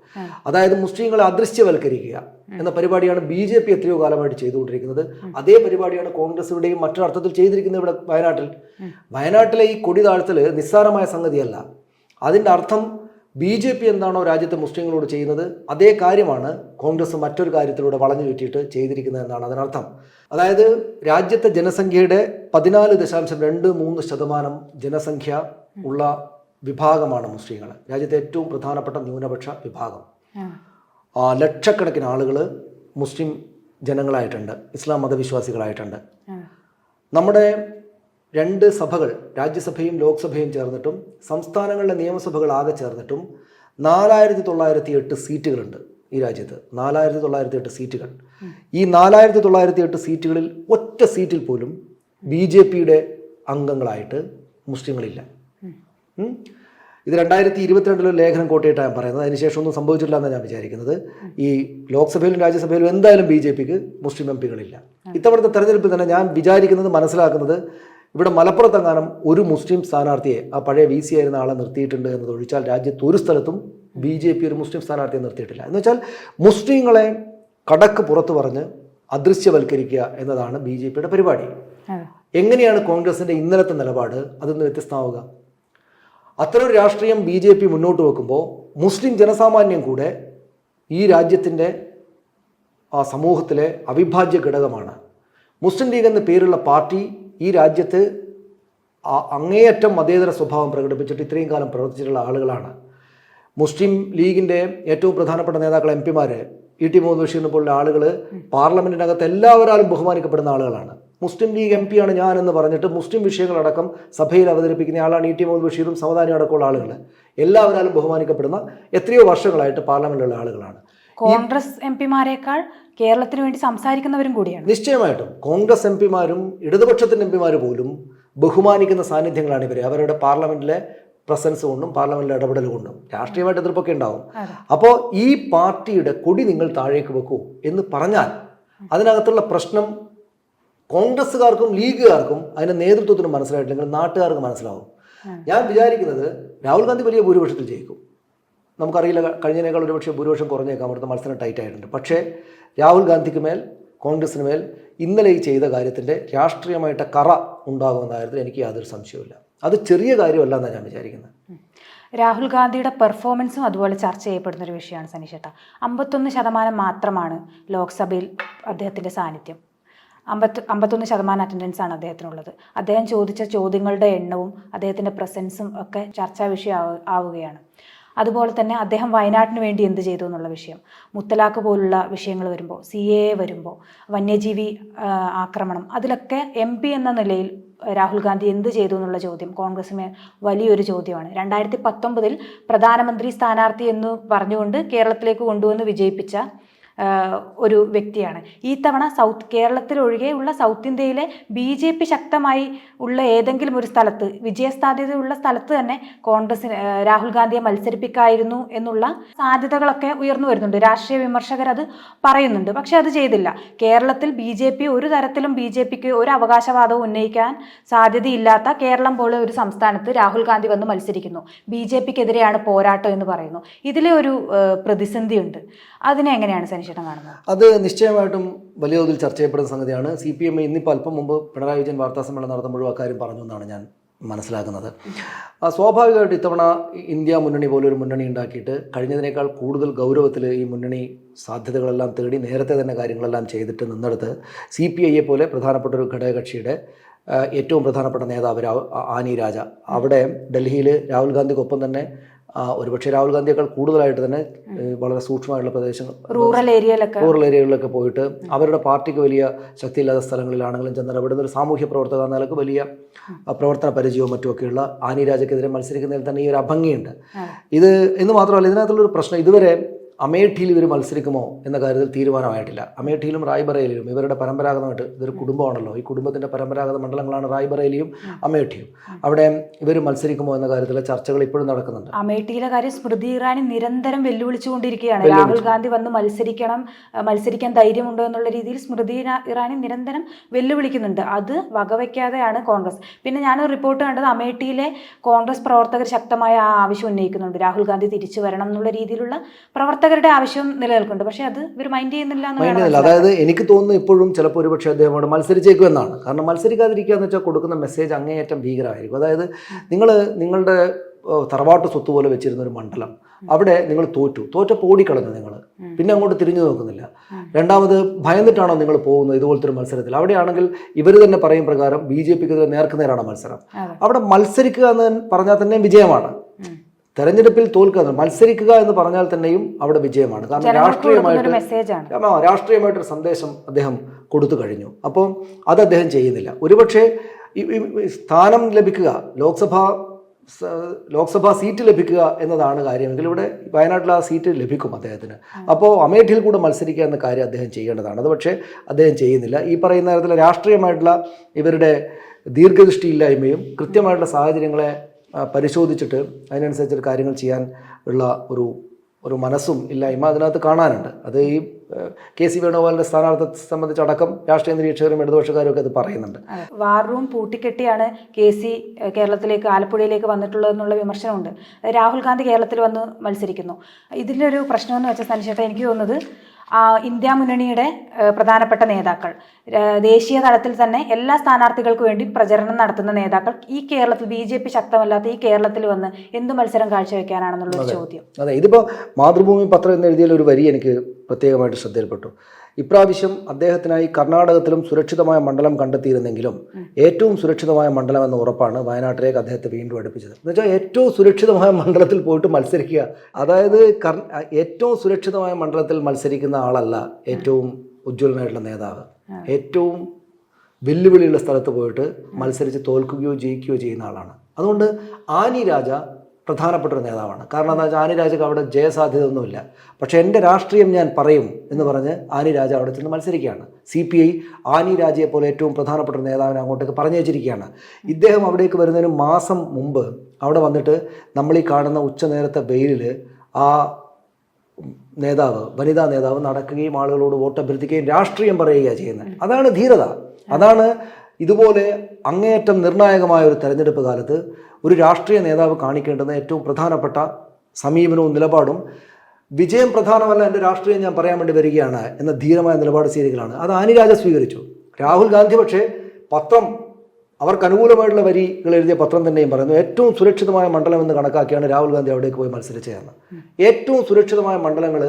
അതായത് മുസ്ലിങ്ങളെ അദൃശ്യവൽക്കരിക്കുക എന്ന പരിപാടിയാണ് ബി ജെ പി എത്രയോ കാലമായിട്ട് ചെയ്തുകൊണ്ടിരിക്കുന്നത്. അതേ പരിപാടിയാണ് കോൺഗ്രസ് ഇവിടെയും മറ്റൊരർത്ഥത്തിൽ ചെയ്തിരിക്കുന്നത് ഇവിടെ വയനാട്ടിൽ. വയനാട്ടിലെ ഈ കൊടി താഴ്ത്തൽ നിസ്സാരമായ സംഗതിയല്ല. അതിന്റെ അർത്ഥം ബി ജെ പി എന്താണോ രാജ്യത്തെ മുസ്ലിങ്ങളോട് ചെയ്യുന്നത് അതേ കാര്യമാണ് കോൺഗ്രസ് മറ്റൊരു കാര്യത്തിലൂടെ വളഞ്ഞു ചുറ്റിയിട്ട് ചെയ്തിരിക്കുന്നത് എന്നാണ് അതിനർത്ഥം. അതായത് രാജ്യത്തെ ജനസംഖ്യയുടെ പതിനാല് ദശാംശം രണ്ട് മൂന്ന് ശതമാനം ജനസംഖ്യ ഉള്ള വിഭാഗമാണ് മുസ്ലിങ്ങൾ. രാജ്യത്തെ ഏറ്റവും പ്രധാനപ്പെട്ട ന്യൂനപക്ഷ വിഭാഗം. ലക്ഷക്കണക്കിന് ആളുകൾ മുസ്ലിം ജനങ്ങളായിട്ടുണ്ട് ഇസ്ലാം മതവിശ്വാസികളായിട്ടുണ്ട്. നമ്മുടെ രണ്ട് സഭകൾ രാജ്യസഭയും ലോക്സഭയും ചേർന്നിട്ടും സംസ്ഥാനങ്ങളിലെ നിയമസഭകൾ ആകെ ചേർന്നിട്ടും നാലായിരത്തി തൊള്ളായിരത്തി എട്ട് സീറ്റുകളുണ്ട് ഈ രാജ്യത്ത്. നാലായിരത്തി തൊള്ളായിരത്തി എട്ട് സീറ്റുകൾ. ഈ നാലായിരത്തി തൊള്ളായിരത്തി എട്ട് സീറ്റുകളിൽ ഒറ്റ സീറ്റിൽ പോലും ബി ജെ പിയുടെ അംഗങ്ങളായിട്ട് മുസ്ലിങ്ങളില്ല. ഇത് രണ്ടായിരത്തി ഇരുപത്തിരണ്ടിലൊരു ലേഖനം കോട്ടയിട്ടാണ് ഞാൻ പറയുന്നത്. അതിനുശേഷം ഒന്നും സംഭവിച്ചിട്ടില്ല എന്നാണ് ഞാൻ വിചാരിക്കുന്നത്. ഈ ലോക്സഭയിലും രാജ്യസഭയിലും എന്തായാലും ബി ജെ പിക്ക് മുസ്ലിം എം പികളില്ല. ഇത്തവണത്തെ തെരഞ്ഞെടുപ്പിൽ തന്നെ ഞാൻ വിചാരിക്കുന്നത് മനസ്സിലാക്കുന്നത് ഇവിടെ മലപ്പുറത്തെങ്ങാനും ഒരു മുസ്ലിം സ്ഥാനാർത്ഥിയെ ആ പഴയ വി സി ആയിരുന്ന ആളെ നിർത്തിയിട്ടുണ്ട് എന്നത് ഒഴിച്ചാൽ രാജ്യത്ത് ഒരു സ്ഥലത്തും ബി ജെ പി ഒരു മുസ്ലിം സ്ഥാനാർത്ഥിയെ നിർത്തിയിട്ടില്ല. എന്ന് വെച്ചാൽ മുസ്ലിങ്ങളെ കടക്ക് പുറത്ത് പറഞ്ഞ് അദൃശ്യവൽക്കരിക്കുക എന്നതാണ് ബി ജെ പിയുടെ പരിപാടി. എങ്ങനെയാണ് കോൺഗ്രസിന്റെ ഇന്നലത്തെ നിലപാട്? അതൊന്ന് വ്യത്യസ്തമാവുക. അത്തരം ഒരു രാഷ്ട്രീയം ബി ജെ പി മുന്നോട്ട് വെക്കുമ്പോൾ മുസ്ലിം ജനസാമാന്യം കൂടെ ഈ രാജ്യത്തിന്റെ ആ സമൂഹത്തിലെ അവിഭാജ്യ ഘടകമാണ്. മുസ്ലിം ലീഗ് എന്ന പേരുള്ള പാർട്ടി ഈ രാജ്യത്ത് അങ്ങേയറ്റം മതേതര സ്വഭാവം പ്രകടിപ്പിച്ചിട്ട് ഇത്രയും കാലം പ്രവർത്തിച്ചിട്ടുള്ള ആളുകളാണ്. മുസ്ലിം ലീഗിന്റെ ഏറ്റവും പ്രധാനപ്പെട്ട നേതാക്കൾ എം പിമാർ ഇ ടി മുഹമ്മദ് ബഷീറിനെ പോലുള്ള ആളുകൾ പാർലമെന്റിനകത്ത് എല്ലാവരാലും ബഹുമാനിക്കപ്പെടുന്ന ആളുകളാണ്. മുസ്ലിം ലീഗ് എം പിയാണ് ഞാൻ എന്ന് പറഞ്ഞിട്ട് മുസ്ലിം വിഷയങ്ങളടക്കം സഭയിൽ അവതരിപ്പിക്കുന്ന ആളാണ് ഇ ടി മുഹമ്മദ് ബഷീറും സമദാനിയും അടക്കമുള്ള ആളുകൾ എല്ലാവരാലും ബഹുമാനിക്കപ്പെടുന്ന എത്രയോ വർഷങ്ങളായിട്ട് പാർലമെന്റിലുള്ള ആളുകളാണ്. കോൺഗ്രസ് എം പിമാരെക്കാൾ കേരളത്തിന് വേണ്ടി സംസാരിക്കുന്നവരും കൂടിയാണ്. നിശ്ചയമായിട്ടും കോൺഗ്രസ് എം പിമാരും ഇടതുപക്ഷത്തിന്റെ എം പിമാർ പോലും ബഹുമാനിക്കുന്ന സാന്നിധ്യങ്ങളാണ് ഇവർ അവരുടെ പാർലമെന്റിലെ പ്രസൻസ് കൊണ്ടും പാർലമെന്റിലെ ഇടപെടൽ കൊണ്ടും രാഷ്ട്രീയമായിട്ട് എതിർപ്പൊക്കെ ഉണ്ടാവും. അപ്പോൾ ഈ പാർട്ടിയുടെ കൊടി നിങ്ങൾ താഴേക്ക് വെക്കൂ എന്ന് പറഞ്ഞാൽ അതിനകത്തുള്ള പ്രശ്നം കോൺഗ്രസ്സുകാർക്കും ലീഗുകാർക്കും അതിന്റെ നേതൃത്വത്തിന് മനസ്സിലായിട്ടില്ലെങ്കിൽ നാട്ടുകാർക്ക് മനസ്സിലാവും. ഞാൻ വിചാരിക്കുന്നത് രാഹുൽ ഗാന്ധി വലിയ ഭൂരിപക്ഷത്തിൽ ജയിക്കും. നമുക്കറിയില്ല കഴിഞ്ഞതിനേക്കാൾ ഒരുപക്ഷെ ഭൂരിപക്ഷം കുറഞ്ഞേക്കാം. അവിടുത്തെ മത്സരം ടൈറ്റായിട്ടുണ്ട് പക്ഷേ രാഹുൽ ഗാന്ധിക്ക് മേൽ കോൺഗ്രസിന് മേൽ ഇന്നലെ ഈ ചെയ്ത കാര്യത്തിന്റെ രാഷ്ട്രീയമായിട്ട് കറ ഉണ്ടാകുമെന്ന കാര്യത്തിൽ എനിക്ക് യാതൊരു സംശയവുമില്ല. അത് ചെറിയ കാര്യമല്ല എന്നാണ് ഞാൻ വിചാരിക്കുന്നത്. രാഹുൽ ഗാന്ധിയുടെ പെർഫോമൻസും അതുപോലെ ചർച്ച ചെയ്യപ്പെടുന്ന ഒരു വിഷയമാണ് സനീഷേട്ട അമ്പത്തൊന്ന് ശതമാനം മാത്രമാണ് ലോക്സഭയിൽ അദ്ദേഹത്തിന്റെ സാന്നിധ്യം. അമ്പത്ത് അമ്പത്തൊന്ന് ശതമാനം അറ്റൻഡൻസ് ആണ് അദ്ദേഹത്തിനുള്ളത്. അദ്ദേഹം ചോദിച്ച ചോദ്യങ്ങളുടെ എണ്ണവും അദ്ദേഹത്തിന്റെ പ്രസൻസും ഒക്കെ ചർച്ചാ വിഷയം ആവുകയാണ്. അതുപോലെ തന്നെ അദ്ദേഹം വയനാട്ടിന് വേണ്ടി എന്ത് ചെയ്തു എന്നുള്ള വിഷയം. മുത്തലാഖ് പോലുള്ള വിഷയങ്ങൾ വരുമ്പോൾ സി എ വരുമ്പോൾ വന്യജീവി ആക്രമണം അതിലൊക്കെ എം പി എന്ന നിലയിൽ രാഹുൽ ഗാന്ധി എന്ത് ചെയ്തു എന്നുള്ള ചോദ്യം കോൺഗ്രസിന് വലിയൊരു ചോദ്യമാണ്. രണ്ടായിരത്തി പത്തൊമ്പതിൽ പ്രധാനമന്ത്രി സ്ഥാനാർത്ഥി എന്ന് പറഞ്ഞുകൊണ്ട് കേരളത്തിലേക്ക് കൊണ്ടുവന്ന് വിജയിപ്പിച്ച ഒരു വ്യക്തിയാണ്. ഈ തവണ സൗത്ത് കേരളത്തിലൊഴികെയുള്ള സൗത്ത് ഇന്ത്യയിലെ ബി ജെ പി ശക്തമായി ഉള്ള ഏതെങ്കിലും ഒരു സ്ഥലത്ത് വിജയസാധ്യതയുള്ള സ്ഥലത്ത് തന്നെ കോൺഗ്രസ് രാഹുൽ ഗാന്ധിയെ മത്സരിപ്പിക്കായിരുന്നു എന്നുള്ള സാധ്യതകളൊക്കെ ഉയർന്നു വരുന്നുണ്ട്. രാഷ്ട്രീയ വിമർശകർ അത് പറയുന്നുണ്ട്. പക്ഷെ അത് ചെയ്തില്ല. കേരളത്തിൽ ബി ജെ പി ഒരു തരത്തിലും ബി ജെ പിക്ക് ഒരു അവകാശവാദവും ഉന്നയിക്കാൻ സാധ്യതയില്ലാത്ത കേരളം പോലെ ഒരു സംസ്ഥാനത്ത് രാഹുൽ ഗാന്ധി വന്ന് മത്സരിക്കുന്നു. ബി ജെ പിക്കെതിരെയാണ് പോരാട്ടം എന്ന് പറയുന്നു. ഇതിലെ ഒരു പ്രതിസന്ധിയുണ്ട്. അതിനെ എങ്ങനെയാണ് കാണുന്നത് അത് നിശ്ചയമായിട്ടും വലിയ തോതിൽ ചർച്ച ചെയ്യപ്പെടുന്ന സംഗതിയാണ്. സി പി എം ഇന്നിപ്പോൾ അല്പം മുമ്പ് പിണറായി വിജയൻ വാർത്താ സമ്മേളനം നടത്തുമ്പോഴും അക്കാര്യം പറഞ്ഞു എന്നാണ് ഞാൻ മനസ്സിലാക്കുന്നത്. സ്വാഭാവികമായിട്ട് ഇത്തവണ ഇന്ത്യ മുന്നണി പോലെ ഒരു മുന്നണി ഉണ്ടാക്കിയിട്ട് കഴിഞ്ഞതിനേക്കാൾ കൂടുതൽ ഗൗരവത്തിൽ ഈ മുന്നണി സാധ്യതകളെല്ലാം തേടി നേരത്തെ തന്നെ കാര്യങ്ങളെല്ലാം ചെയ്തിട്ട് നിന്നെടുത്ത് സി പി ഐയെ പോലെ പ്രധാനപ്പെട്ട ഒരു ഘടകകക്ഷിയുടെ ഏറ്റവും പ്രധാനപ്പെട്ട നേതാവ് ആനി രാജ. അവിടെ ഡൽഹിയിൽ രാഹുൽ ഗാന്ധിക്കൊപ്പം തന്നെ ഒരുപക്ഷെ രാഹുൽ ഗാന്ധിയേക്കാൾ കൂടുതലായിട്ട് തന്നെ വളരെ സൂക്ഷ്മമായിട്ടുള്ള പ്രദേശങ്ങൾ റൂറൽ ഏരിയയിലൊക്കെ റൂറൽ ഏരിയകളിലൊക്കെ പോയിട്ട് അവരുടെ പാർട്ടിക്ക് വലിയ ശക്തിയില്ലാത്ത സ്ഥലങ്ങളിലാണെങ്കിലും ചെന്നാൽ അവിടുന്ന് ഒരു സാമൂഹ്യ പ്രവർത്തക എന്ന നിലയ്ക്ക് വലിയ പ്രവർത്തന പരിചയവും മറ്റുമൊക്കെയുള്ള ആനി രാജക്കെതിരെ മത്സരിക്കുന്നതിൽ തന്നെ ഈ ഒരു അഭംഗിയുണ്ട്. ഇത് എന്ന് മാത്രമല്ല ഇതിനകത്തുള്ളൊരു പ്രശ്നം ഇതുവരെ അമേഠിയിൽ ഇവർ മത്സരിക്കുമോ എന്ന കാര്യത്തിൽ തീരുമാനമായിട്ടില്ല. അമേഠിയിലും റായ്ബറേലിയും ഇവരുടെ പരമ്പരാഗതമായിട്ട് ഇതൊരു കുടുംബമാണല്ലോ. ഈ കുടുംബത്തിന്റെ പരമ്പരാഗത മണ്ഡലങ്ങളാണ് റായ്ബറേലിയും അമേഠിയും. അവിടെ ഇവർ മത്സരിക്കുമോ എന്ന കാര്യത്തിലെ ചർച്ചകൾ ഇപ്പോഴും നടക്കുന്നുണ്ട്. അമേഠിയിലെ കാര്യം സ്മൃതി ഇറാനി നിരന്തരം വെല്ലുവിളിച്ചുകൊണ്ടിരിക്കുകയാണ്. രാഹുൽ ഗാന്ധി വന്ന് മത്സരിക്കണം മത്സരിക്കാൻ ധൈര്യമുണ്ടോ എന്നുള്ള രീതിയിൽ സ്മൃതി ഇറാ- ഇറാനി നിരന്തരം വെല്ലുവിളിക്കുന്നുണ്ട്. അത് വകവയ്ക്കാതെയാണ് കോൺഗ്രസ്. പിന്നെ ഞാൻ റിപ്പോർട്ട് കണ്ടത് അമേഠിയിലെ കോൺഗ്രസ് പ്രവർത്തകർ ശക്തമായ ആ ആവശ്യം ഉന്നയിക്കുന്നുണ്ട്. രാഹുൽ ഗാന്ധി തിരിച്ചു വരണം എന്നുള്ള രീതിയിലുള്ള പ്രവർത്തകരുടെ ആവശ്യം നിലനിൽക്കുന്നുണ്ട്. പക്ഷെ അത് ഇവർ മൈൻഡ് ചെയ്യുന്നില്ല വേണം മൈൻഡില്ല അതായത് എനിക്ക് തോന്നുന്നു ഇപ്പോഴും ചിലപ്പോൾ ഒരുപക്ഷെ അദ്ദേഹം അവിടെ മത്സരിച്ചേക്കും എന്നാണ്. കാരണം മത്സരിക്കാതിരിക്കുക എന്ന് വെച്ചാൽ കൊടുക്കുന്ന മെസ്സേജ് അങ്ങേയറ്റം ഭീകരമായിരിക്കും. അതായത് നിങ്ങൾ നിങ്ങളുടെ തറവാട്ട് സ്വത്ത് പോലെ വെച്ചിരുന്ന ഒരു മണ്ഡലം. അവിടെ നിങ്ങൾ തോറ്റു. തോറ്റപ്പോൾ ഓടിക്കളഞ്ഞു നിങ്ങൾ പിന്നെ അങ്ങോട്ട് തിരിഞ്ഞു നോക്കുന്നില്ല. രണ്ടാമത് ഭയന്നിട്ടാണോ നിങ്ങൾ പോകുന്നത് ഇതുപോലത്തെ ഒരു മത്സരത്തിൽ? അവിടെയാണെങ്കിൽ ഇവർ തന്നെ പറയും പ്രകാരം ബി ജെ പിക്ക് നേർക്കുനേരാണ് മത്സരം. അവിടെ മത്സരിക്കുക എന്ന് പറഞ്ഞാൽ തന്നെ വിജയമാണ്. തെരഞ്ഞെടുപ്പിൽ തോൽക്കുക മത്സരിക്കുക എന്ന് പറഞ്ഞാൽ തന്നെയും അവിടെ വിജയമാണ്. കാരണം രാഷ്ട്രീയമായിട്ട് രാഷ്ട്രീയമായിട്ടൊരു സന്ദേശം അദ്ദേഹം കൊടുത്തു കഴിഞ്ഞു. അപ്പോൾ അത് അദ്ദേഹം ചെയ്യുന്നില്ല. ഒരുപക്ഷെ സ്ഥാനം ലഭിക്കുക ലോക്സഭ ലോക്സഭാ സീറ്റ് ലഭിക്കുക എന്നതാണ് കാര്യമെങ്കിൽ ഇവിടെ വയനാട്ടിൽ ആ സീറ്റ് ലഭിക്കും അദ്ദേഹത്തിന്. അപ്പോൾ അമേഠിയിൽ കൂടെ മത്സരിക്കുക എന്ന കാര്യം അദ്ദേഹം ചെയ്യേണ്ടതാണ്. അത് പക്ഷേ അദ്ദേഹം ചെയ്യുന്നില്ല. ഈ പറയുന്ന തരത്തിലെ രാഷ്ട്രീയമായിട്ടുള്ള ഇവരുടെ ദീർഘദൃഷ്ടിയില്ലായ്മയും കൃത്യമായിട്ടുള്ള സാഹചര്യങ്ങളെ പരിശോധിച്ചിട്ട് അതിനനുസരിച്ച് കാര്യങ്ങൾ ചെയ്യാൻ ഉള്ള ഒരു ഒരു മനസ്സും ഇല്ലായ്മ അതിനകത്ത് കാണാനുണ്ട്. അത് ഈ കെ സി വേണുഗോപാലിന്റെ സ്ഥാനാർത്ഥത്തെ സംബന്ധിച്ചടക്കം രാഷ്ട്രീയ നിരീക്ഷകരും ഇടതുപക്ഷക്കാരും ഒക്കെ അത് പറയുന്നുണ്ട്. വാർ റൂം പൂട്ടിക്കെട്ടിയാണ് കെ സി കേരളത്തിലേക്ക് ആലപ്പുഴയിലേക്ക് വന്നിട്ടുള്ളതെന്നുള്ള വിമർശനമുണ്ട്. രാഹുൽ ഗാന്ധി കേരളത്തിൽ വന്ന് മത്സരിക്കുന്നു. ഇതിലൊരു പ്രശ്നമെന്ന് വെച്ചാൽ സനിച്ചേട്ടാ എനിക്ക് തോന്നുന്നത് ഇന്ത്യ മുന്നണിയുടെ പ്രധാനപ്പെട്ട നേതാക്കൾ. ദേശീയ തലത്തിൽ തന്നെ എല്ലാ സ്ഥാനാർത്ഥികൾക്ക് വേണ്ടി പ്രചരണം നടത്തുന്ന നേതാക്കൾ. ഈ കേരളത്തിൽ ബി ജെ പി ശക്തമല്ലാത്ത ഈ കേരളത്തിൽ വന്ന് എന്ത് മത്സരം കാഴ്ചവെക്കാനാണെന്നുള്ളൊരു ചോദ്യം. അതെ ഇതിപ്പോൾ മാതൃഭൂമി പത്രം എന്ന് എഴുതിയ ഒരു വരി എനിക്ക് പ്രത്യേകമായിട്ട് ശ്രദ്ധയിൽപ്പെട്ടു. ഇപ്രാവശ്യം അദ്ദേഹത്തിനായി കർണാടകത്തിലും സുരക്ഷിതമായ മണ്ഡലം കണ്ടെത്തിയിരുന്നെങ്കിലും ഏറ്റവും സുരക്ഷിതമായ മണ്ഡലം എന്ന ഉറപ്പാണ് വയനാട്ടിലേക്ക് അദ്ദേഹത്തെ വീണ്ടും അടുപ്പിച്ചത്. എന്ന് വെച്ചാൽ ഏറ്റവും സുരക്ഷിതമായ മണ്ഡലത്തിൽ പോയിട്ട് മത്സരിക്കുക. അതായത് ഏറ്റവും സുരക്ഷിതമായ മണ്ഡലത്തിൽ മത്സരിക്കുന്ന ആളല്ല ഏറ്റവും ഉജ്ജ്വലനായിട്ടുള്ള നേതാവ്. ഏറ്റവും വെല്ലുവിളിയുള്ള സ്ഥലത്ത് പോയിട്ട് മത്സരിച്ച് തോൽക്കുകയോ ജയിക്കുകയോ ചെയ്യുന്ന ആളാണ്. അതുകൊണ്ട് ആനി രാജ പ്രധാനപ്പെട്ട ഒരു നേതാവാണ്. കാരണം എന്താ വെച്ചാൽ ആനി രാജക്ക് അവിടെ ജയസാധ്യത ഒന്നുമില്ല പക്ഷേ എന്റെ രാഷ്ട്രീയം ഞാൻ പറയും എന്ന് പറഞ്ഞ് ആനി രാജ അവിടെ ചെന്ന് മത്സരിക്കുകയാണ്. സി പി ഐ ആനി രാജയെ പോലെ ഏറ്റവും പ്രധാനപ്പെട്ട ഒരു നേതാവിനെ അങ്ങോട്ടേക്ക് പറഞ്ഞു വെച്ചിരിക്കുകയാണ് ഇദ്ദേഹം അവിടേക്ക് വരുന്നതിന് മാസം മുമ്പ് അവിടെ വന്നിട്ട് നമ്മൾ ഈ കാണുന്ന ഉച്ചനേരത്തെ വെയിലിൽ ആ നേതാവ് വനിതാ നേതാവ് നടക്കുകയും ആളുകളോട് വോട്ട് അഭ്യർത്ഥിക്കുകയും രാഷ്ട്രീയം പറയുകയാണ് ചെയ്യുന്നത്. അതാണ് ധീരത. അതാണ് ഇതുപോലെ അങ്ങേയറ്റം നിർണായകമായ ഒരു തെരഞ്ഞെടുപ്പ് കാലത്ത് ഒരു രാഷ്ട്രീയ നേതാവ് കാണിക്കേണ്ടുന്ന ഏറ്റവും പ്രധാനപ്പെട്ട സമീപനവും നിലപാടും വിജയം പ്രധാനമല്ല എന്റെ രാഷ്ട്രീയം ഞാൻ പറയാൻ വേണ്ടി വരികയാണ് എന്ന ധീരമായ നിലപാട് സ്വീകരിക്കലാണ്. അത് ആനിരാജ സ്വീകരിച്ചു. രാഹുൽ ഗാന്ധി പക്ഷേ പത്രം അവർക്ക് അനുകൂലമായിട്ടുള്ള വരികൾ എഴുതിയ പത്രം തന്നെയും പറയുന്നു. ഏറ്റവും സുരക്ഷിതമായ മണ്ഡലം എന്ന് കണക്കാക്കിയാണ് രാഹുൽ ഗാന്ധി അവിടേക്ക് പോയി മത്സരിച്ചതെന്ന് ഏറ്റവും സുരക്ഷിതമായ മണ്ഡലങ്ങൾ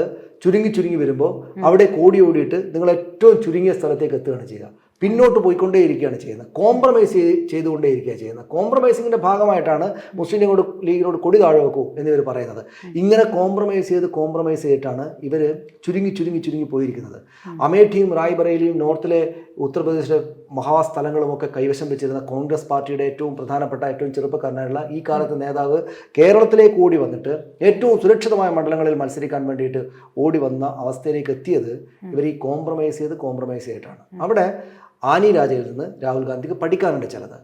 ചുരുങ്ങി ചുരുങ്ങി വരുമ്പോൾ അവിടെ കോടി ഓടിയിട്ട് നിങ്ങൾ ഏറ്റവും ചുരുങ്ങിയ സ്ഥലത്തേക്ക് എത്തുകയാണ് ചെയ്യുക. പിന്നോട്ട് പോയിക്കൊണ്ടേയിരിക്കുകയാണ് ചെയ്യുന്നത്. കോംപ്രമൈസ് ചെയ്ത് ചെയ്തുകൊണ്ടേയിരിക്കുകയാണ് ചെയ്യുന്നത്. കോംപ്രമൈസിങ്ങിന്റെ ഭാഗമായിട്ടാണ് മുസ്ലിം ലീഗോട് ലീഗിനോട് കൊടി താഴെ വെക്കൂ എന്നിവർ പറയുന്നത്. ഇങ്ങനെ കോംപ്രമൈസ് ചെയ്ത് കോംപ്രമൈസ് ചെയ്തിട്ടാണ് ഇവർ ചുരുങ്ങി ചുരുങ്ങി ചുരുങ്ങി പോയിരിക്കുന്നത്. അമേഠിയും റായ്ബറേലിയും നോർത്തിലെ ഉത്തർപ്രദേശിലെ മഹാസ്ഥലങ്ങളുമൊക്കെ കൈവശം വെച്ചിരുന്ന കോൺഗ്രസ് പാർട്ടിയുടെ ഏറ്റവും പ്രധാനപ്പെട്ട ഏറ്റവും ചെറുപ്പക്കാരനായുള്ള ഈ കാലത്ത് നേതാവ് കേരളത്തിലേക്ക് ഓടി വന്നിട്ട് ഏറ്റവും സുരക്ഷിതമായ മണ്ഡലങ്ങളിൽ മത്സരിക്കാൻ വേണ്ടിയിട്ട് ഓടി വന്ന അവസ്ഥയിലേക്ക് എത്തിയത് ഇവർ ഈ കോംപ്രമൈസ് ചെയ്ത് കോംപ്രമൈസ് ചെയ്തിട്ടാണ് അവിടെ ആനി രാജയിൽ നിന്ന് രാഹുൽ ഗാന്ധിക്ക് പഠിക്കാനുണ്ട് ചിലത്.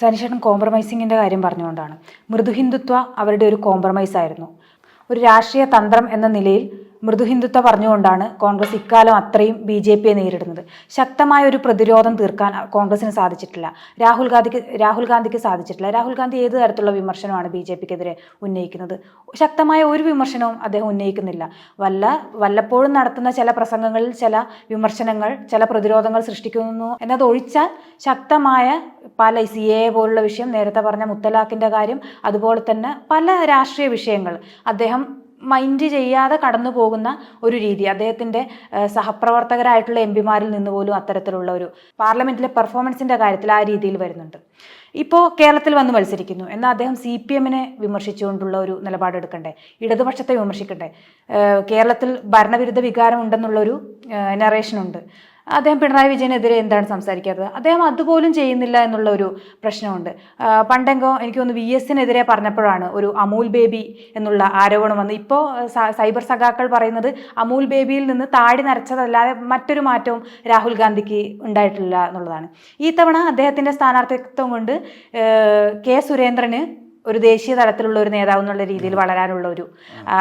സനിഷേട്ടൻ കോംപ്രമൈസിങ്ങിന്റെ കാര്യം പറഞ്ഞുകൊണ്ടാണ്. മൃദുഹിന്ദുത്വ അവരുടെ ഒരു കോംപ്രമൈസ് ആയിരുന്നു. ഒരു രാഷ്ട്രീയ തന്ത്രം എന്ന നിലയിൽ മൃദുഹിന്ദുത്വ പറഞ്ഞുകൊണ്ടാണ് കോൺഗ്രസ് ഇക്കാലം അത്രയും ബി ജെ പിയെ നേരിടുന്നത്. ശക്തമായ ഒരു പ്രതിരോധം തീർക്കാൻ കോൺഗ്രസിന് സാധിച്ചിട്ടില്ല. രാഹുൽ ഗാന്ധിക്ക് രാഹുൽ ഗാന്ധിക്ക് സാധിച്ചിട്ടില്ല. രാഹുൽ ഗാന്ധി ഏത് തരത്തിലുള്ള വിമർശനമാണ് ബി ജെ പിക്കെതിരെ ഉന്നയിക്കുന്നത്? ശക്തമായ ഒരു വിമർശനവും അദ്ദേഹം ഉന്നയിക്കുന്നില്ല. വല്ല വല്ലപ്പോഴും നടത്തുന്ന ചില പ്രസംഗങ്ങളിൽ ചില വിമർശനങ്ങൾ ചില പ്രതിരോധങ്ങൾ സൃഷ്ടിക്കുന്നു എന്നതൊഴിച്ചാൽ ശക്തമായ പല സി എ പോലുള്ള വിഷയം നേരത്തെ പറഞ്ഞ മുത്തലാഖിന്റെ കാര്യം അതുപോലെ തന്നെ പല രാഷ്ട്രീയ വിഷയങ്ങൾ അദ്ദേഹം മൈൻഡ് ചെയ്യാതെ കടന്നു പോകുന്ന ഒരു രീതി. അദ്ദേഹത്തിന്റെ സഹപ്രവർത്തകരായിട്ടുള്ള എം പിമാരിൽ നിന്ന് പോലും അത്തരത്തിലുള്ള ഒരു പാർലമെന്റിലെ പെർഫോമൻസിന്റെ കാര്യത്തിൽ ആ രീതിയിൽ വരുന്നുണ്ട്. ഇപ്പോൾ കേരളത്തിൽ വന്ന് മത്സരിക്കുന്നു. എന്നാൽ അദ്ദേഹം സി പി എമ്മിനെ വിമർശിച്ചുകൊണ്ടുള്ള ഒരു നിലപാടെടുക്കണ്ടേ ഇടതുപക്ഷത്തെ വിമർശിക്കണ്ടേ? കേരളത്തിൽ ഭരണവിരുദ്ധ വികാരം ഉണ്ടെന്നുള്ളൊരു നറേഷനുണ്ട് അദ്ദേഹം പിണറായി വിജയനെതിരെ എന്താണ് സംസാരിക്കാത്തത്? അദ്ദേഹം അതുപോലും ചെയ്യുന്നില്ല എന്നുള്ള ഒരു പ്രശ്നമുണ്ട്. പണ്ടെങ്കോ എനിക്ക് ഒന്ന് വി എസിനെതിരെ പറഞ്ഞപ്പോഴാണ് ഒരു അമൂൽ ബേബി എന്നുള്ള ആരോപണം വന്ന് ഇപ്പോൾ സൈബർ സഖാക്കൾ പറയുന്നത് അമൂൽ ബേബിയിൽ നിന്ന് താടി നരച്ചതല്ലാതെ മറ്റൊരു മാറ്റവും രാഹുൽ ഗാന്ധിക്ക് ഉണ്ടായിട്ടില്ല എന്നുള്ളതാണ്. ഈ തവണ അദ്ദേഹത്തിന്റെ സ്ഥാനാർത്ഥിത്വം കൊണ്ട് കെ സുരേന്ദ്രന് ഒരു ദേശീയ തലത്തിലുള്ള ഒരു നേതാവ് എന്നുള്ള രീതിയിൽ വളരാനുള്ള ഒരു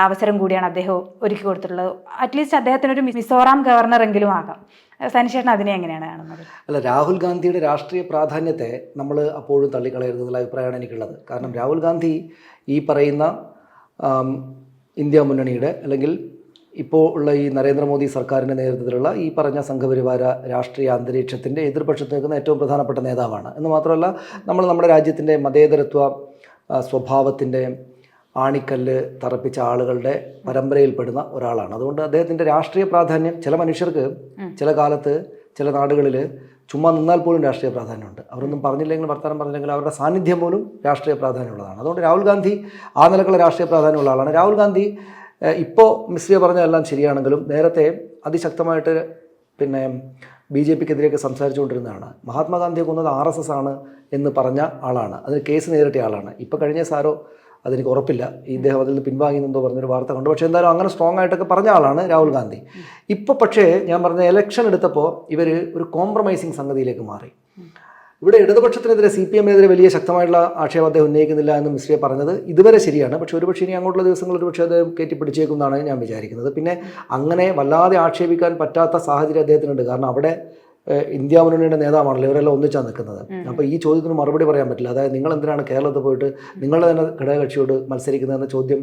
അവസരം കൂടിയാണ് അദ്ദേഹം ഒരുക്കി കൊടുത്തിട്ടുള്ളത്. അറ്റ്ലീസ്റ്റ് അദ്ദേഹത്തിനൊരു മിസോറാം ഗവർണർ എങ്കിലും ആകാം. സനിശേഷൻ അതിനെ എങ്ങനെയാണ് കാണുന്നത്? അല്ല രാഹുൽ ഗാന്ധിയുടെ രാഷ്ട്രീയ പ്രാധാന്യത്തെ നമ്മൾ അപ്പോഴും തള്ളിക്കളയരുത് എന്നുള്ള അഭിപ്രായമാണ് എനിക്കുള്ളത്. കാരണം രാഹുൽ ഗാന്ധി ഈ പറയുന്ന ഇന്ത്യ മുന്നണിയുടെ അല്ലെങ്കിൽ ഇപ്പോൾ ഉള്ള ഈ നരേന്ദ്രമോദി സർക്കാരിന്റെ നേതൃത്വത്തിലുള്ള ഈ പറഞ്ഞ സംഘപരിവാര രാഷ്ട്രീയ അന്തരീക്ഷത്തിന്റെ എതിർപക്ഷത്ത് നിൽക്കുന്ന ഏറ്റവും പ്രധാനപ്പെട്ട നേതാവാണ്. എന്ന് മാത്രമല്ല നമ്മൾ നമ്മുടെ രാജ്യത്തിന്റെ മതേതരത്വ സ്വഭാവത്തിന്റെ ആണിക്കല്ല് തറപ്പിച്ച ആളുകളുടെ പരമ്പരയിൽപ്പെടുന്ന ഒരാളാണ്. അതുകൊണ്ട് അദ്ദേഹത്തിന്റെ രാഷ്ട്രീയ പ്രാധാന്യം ചില മനുഷ്യർക്ക് ചില കാലത്ത് ചില നാടുകളിൽ ചുമ്മാ നിന്നാൽ പോലും രാഷ്ട്രീയ പ്രാധാന്യമുണ്ട്. അവരൊന്നും പറഞ്ഞില്ലെങ്കിൽ വർത്തമാനം പറഞ്ഞില്ലെങ്കിൽ അവരുടെ സാന്നിധ്യം പോലും രാഷ്ട്രീയ പ്രാധാന്യമുള്ളതാണ്. അതുകൊണ്ട് രാഹുൽ ഗാന്ധി ആ നിലക്കുള്ള രാഷ്ട്രീയ പ്രാധാന്യമുള്ള ആളാണ്. രാഹുൽ ഗാന്ധി ഇപ്പോൾ മിസ്ലിയ പറഞ്ഞതെല്ലാം ശരിയാണെങ്കിലും നേരത്തെ അതിശക്തമായിട്ട് പിന്നെ ബി ജെ പിക്കെതിരെയൊക്കെ സംസാരിച്ചുകൊണ്ടിരുന്നതാണ്. മഹാത്മാഗാന്ധിയെ കൊന്നത് ആർ എസ് എസ് ആണ് എന്ന് പറഞ്ഞ ആളാണ്. അതിന് കേസ് നേരിട്ട ആളാണ്. ഇപ്പോൾ കഴിഞ്ഞ സാരോ അതെനിക്ക് ഉറപ്പില്ല. ഈ ഇദ്ദേഹം അതിൽ നിന്ന് പിൻവാങ്ങിയെന്നോ പറഞ്ഞൊരു വാർത്ത കണ്ടു. പക്ഷേ എന്തായാലും അങ്ങനെ സ്ട്രോങ് ആയിട്ടൊക്കെ പറഞ്ഞ ആളാണ് രാഹുൽ ഗാന്ധി. ഇപ്പോൾ പക്ഷേ ഞാൻ പറഞ്ഞ എലക്ഷൻ എടുത്തപ്പോൾ ഇവർ ഒരു കോംപ്രമൈസിങ് സംഗതിയിലേക്ക് മാറി. ഇവിടെ ഇടതുപക്ഷത്തിനെതിരെ സി പി എമ്മിനെതിരെ വലിയ ശക്തമായിട്ടുള്ള ആക്ഷേപം അദ്ദേഹം ഉന്നയിക്കുന്നില്ല എന്ന് മിശ്രിയെ പറഞ്ഞത് ഇതുവരെ ശരിയാണ്. പക്ഷേ ഒരുപക്ഷെ ഇനി അങ്ങോട്ടുള്ള ദിവസങ്ങൾ ഒരുപക്ഷെ അദ്ദേഹം കയറ്റി പിടിച്ചേക്കും എന്നാണ് ഞാൻ വിചാരിക്കുന്നത്. പിന്നെ അങ്ങനെ വല്ലാതെ ആക്ഷേപിക്കാൻ പറ്റാത്ത സാഹചര്യം അദ്ദേഹത്തിനുണ്ട്. കാരണം അവിടെ ഇന്ത്യ മുന്നണിയുടെ നേതാവാണല്ലോ ഇവരെല്ലാം ഒന്നിച്ചാണ് നിൽക്കുന്നത്. അപ്പോൾ ഈ ചോദ്യത്തിന് മറുപടി പറയാൻ പറ്റില്ല. അതായത് നിങ്ങൾ എന്തിനാണ് കേരളത്തിൽ പോയിട്ട് നിങ്ങളുടെ തന്നെ ഘടകകക്ഷിയോട് മത്സരിക്കുന്നതെന്ന ചോദ്യം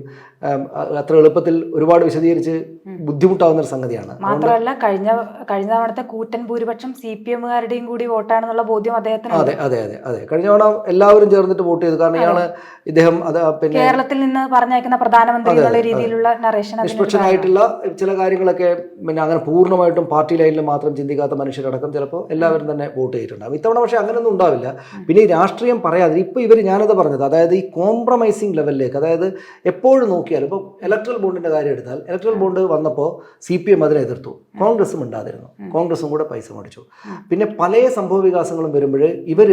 അത്ര എളുപ്പത്തിൽ ഒരുപാട് വിശദീകരിച്ച് ബുദ്ധിമുട്ടാവുന്ന ഒരു സംഗതിയാണ്. മാത്രമല്ല കഴിഞ്ഞ കഴിഞ്ഞ തവണത്തെ കൂറ്റൻ ഭൂരിപക്ഷം സി പി എമ്മുകാരുടെയും കൂടി വോട്ടാണെന്നുള്ള ബോധ്യം അദ്ദേഹത്തിന് അതെ അതെ അതെ അതെ. കഴിഞ്ഞ തവണ എല്ലാവരും ചേർന്നിട്ട് വോട്ട് ചെയ്തു. കാരണം ഇയാൾ ഇദ്ദേഹം അത് പിന്നെ കേരളത്തിൽ നിന്ന് പറഞ്ഞയക്കുന്ന പ്രധാനമന്ത്രി എന്നുള്ള രീതിയിലുള്ള നറേഷൻ നിഷ്പക്ഷനായിട്ടുള്ള ചില കാര്യങ്ങളൊക്കെ പിന്നെ അങ്ങനെ പൂർണമായിട്ടും പാർട്ടി ലൈനിൽ മാത്രം ചിന്തിക്കാത്ത മനുഷ്യരടക്കം ചിലപ്പോൾ എല്ലാവരും തന്നെ വോട്ട് ചെയ്തിട്ടുണ്ടാകും ഇത്തവണ പക്ഷേ അങ്ങനെയൊന്നും ഉണ്ടാവില്ല. പിന്നെ ഈ രാഷ്ട്രീയം പറയാതെ ഇപ്പോൾ ഇവർ ഞാനത് പറഞ്ഞത്. അതായത് ഈ കോംപ്രമൈസിങ് ലെവലിലേക്ക് അതായത് എപ്പോഴും നോക്കിയാലും ഇപ്പോൾ ഇലക്ട്രൽ ബോണ്ടിന്റെ കാര്യം എടുത്താൽ ഇലക്ട്രൽ ബോണ്ട് വന്നപ്പോൾ സി പി എം അതിനെ എതിർത്തു. കോൺഗ്രസും ഉണ്ടാതിരുന്നു കോൺഗ്രസും കൂടെ പൈസ മേടിച്ചു. പിന്നെ പല സംഭവ വികാസങ്ങളും വരുമ്പോൾ ഇവർ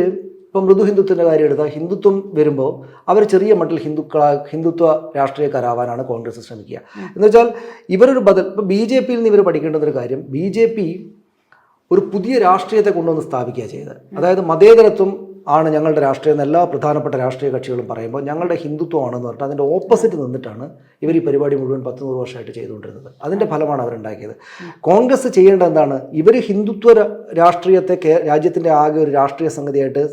ഇപ്പം മൃദു ഹിന്ദുത്വത്തിന്റെ കാര്യം എടുത്താൽ ഹിന്ദുത്വം വരുമ്പോൾ അവർ ചെറിയ മട്ടിൽ ഹിന്ദുക്കളാ ഹിന്ദുത്വ രാഷ്ട്രീയക്കാരാവാനാണ് കോൺഗ്രസ് ശ്രമിക്കുക. എന്ന് വെച്ചാൽ ഇവരൊരു ബദൽ ഇപ്പം ബി ജെ പിയിൽ നിന്ന് ഇവർ പഠിക്കേണ്ടതൊരു കാര്യം ബി ജെ പി ഒരു പുതിയ രാഷ്ട്രീയത്തെ കൊണ്ടുവന്ന് സ്ഥാപിക്കുക ചെയ്തത്. അതായത് മതേതരത്വം ആണ് ഞങ്ങളുടെ രാഷ്ട്രീയം എന്ന് എല്ലാ പ്രധാനപ്പെട്ട രാഷ്ട്രീയ കക്ഷികളും പറയുമ്പോൾ ഞങ്ങളുടെ ഹിന്ദുത്വമാണെന്ന് പറഞ്ഞിട്ട് അതിന്റെ ഓപ്പോസിറ്റ് നിന്നിട്ടാണ് ഇവർ ഈ പരിപാടി മുഴുവൻ പത്ത് നൂറ് വർഷമായിട്ട് ചെയ്തുകൊണ്ടിരുന്നത്. അതിന്റെ ഫലമാണ് അവരുണ്ടാക്കിയത്. കോൺഗ്രസ് ചെയ്യേണ്ട എന്താണ്? ഇവർ ഹിന്ദുത്വ രാഷ്ട്രീയത്തെ രാജ്യത്തിന്റെ ആകെ ഒരു രാഷ്ട്രീയ സംഗതിയായിട്ട്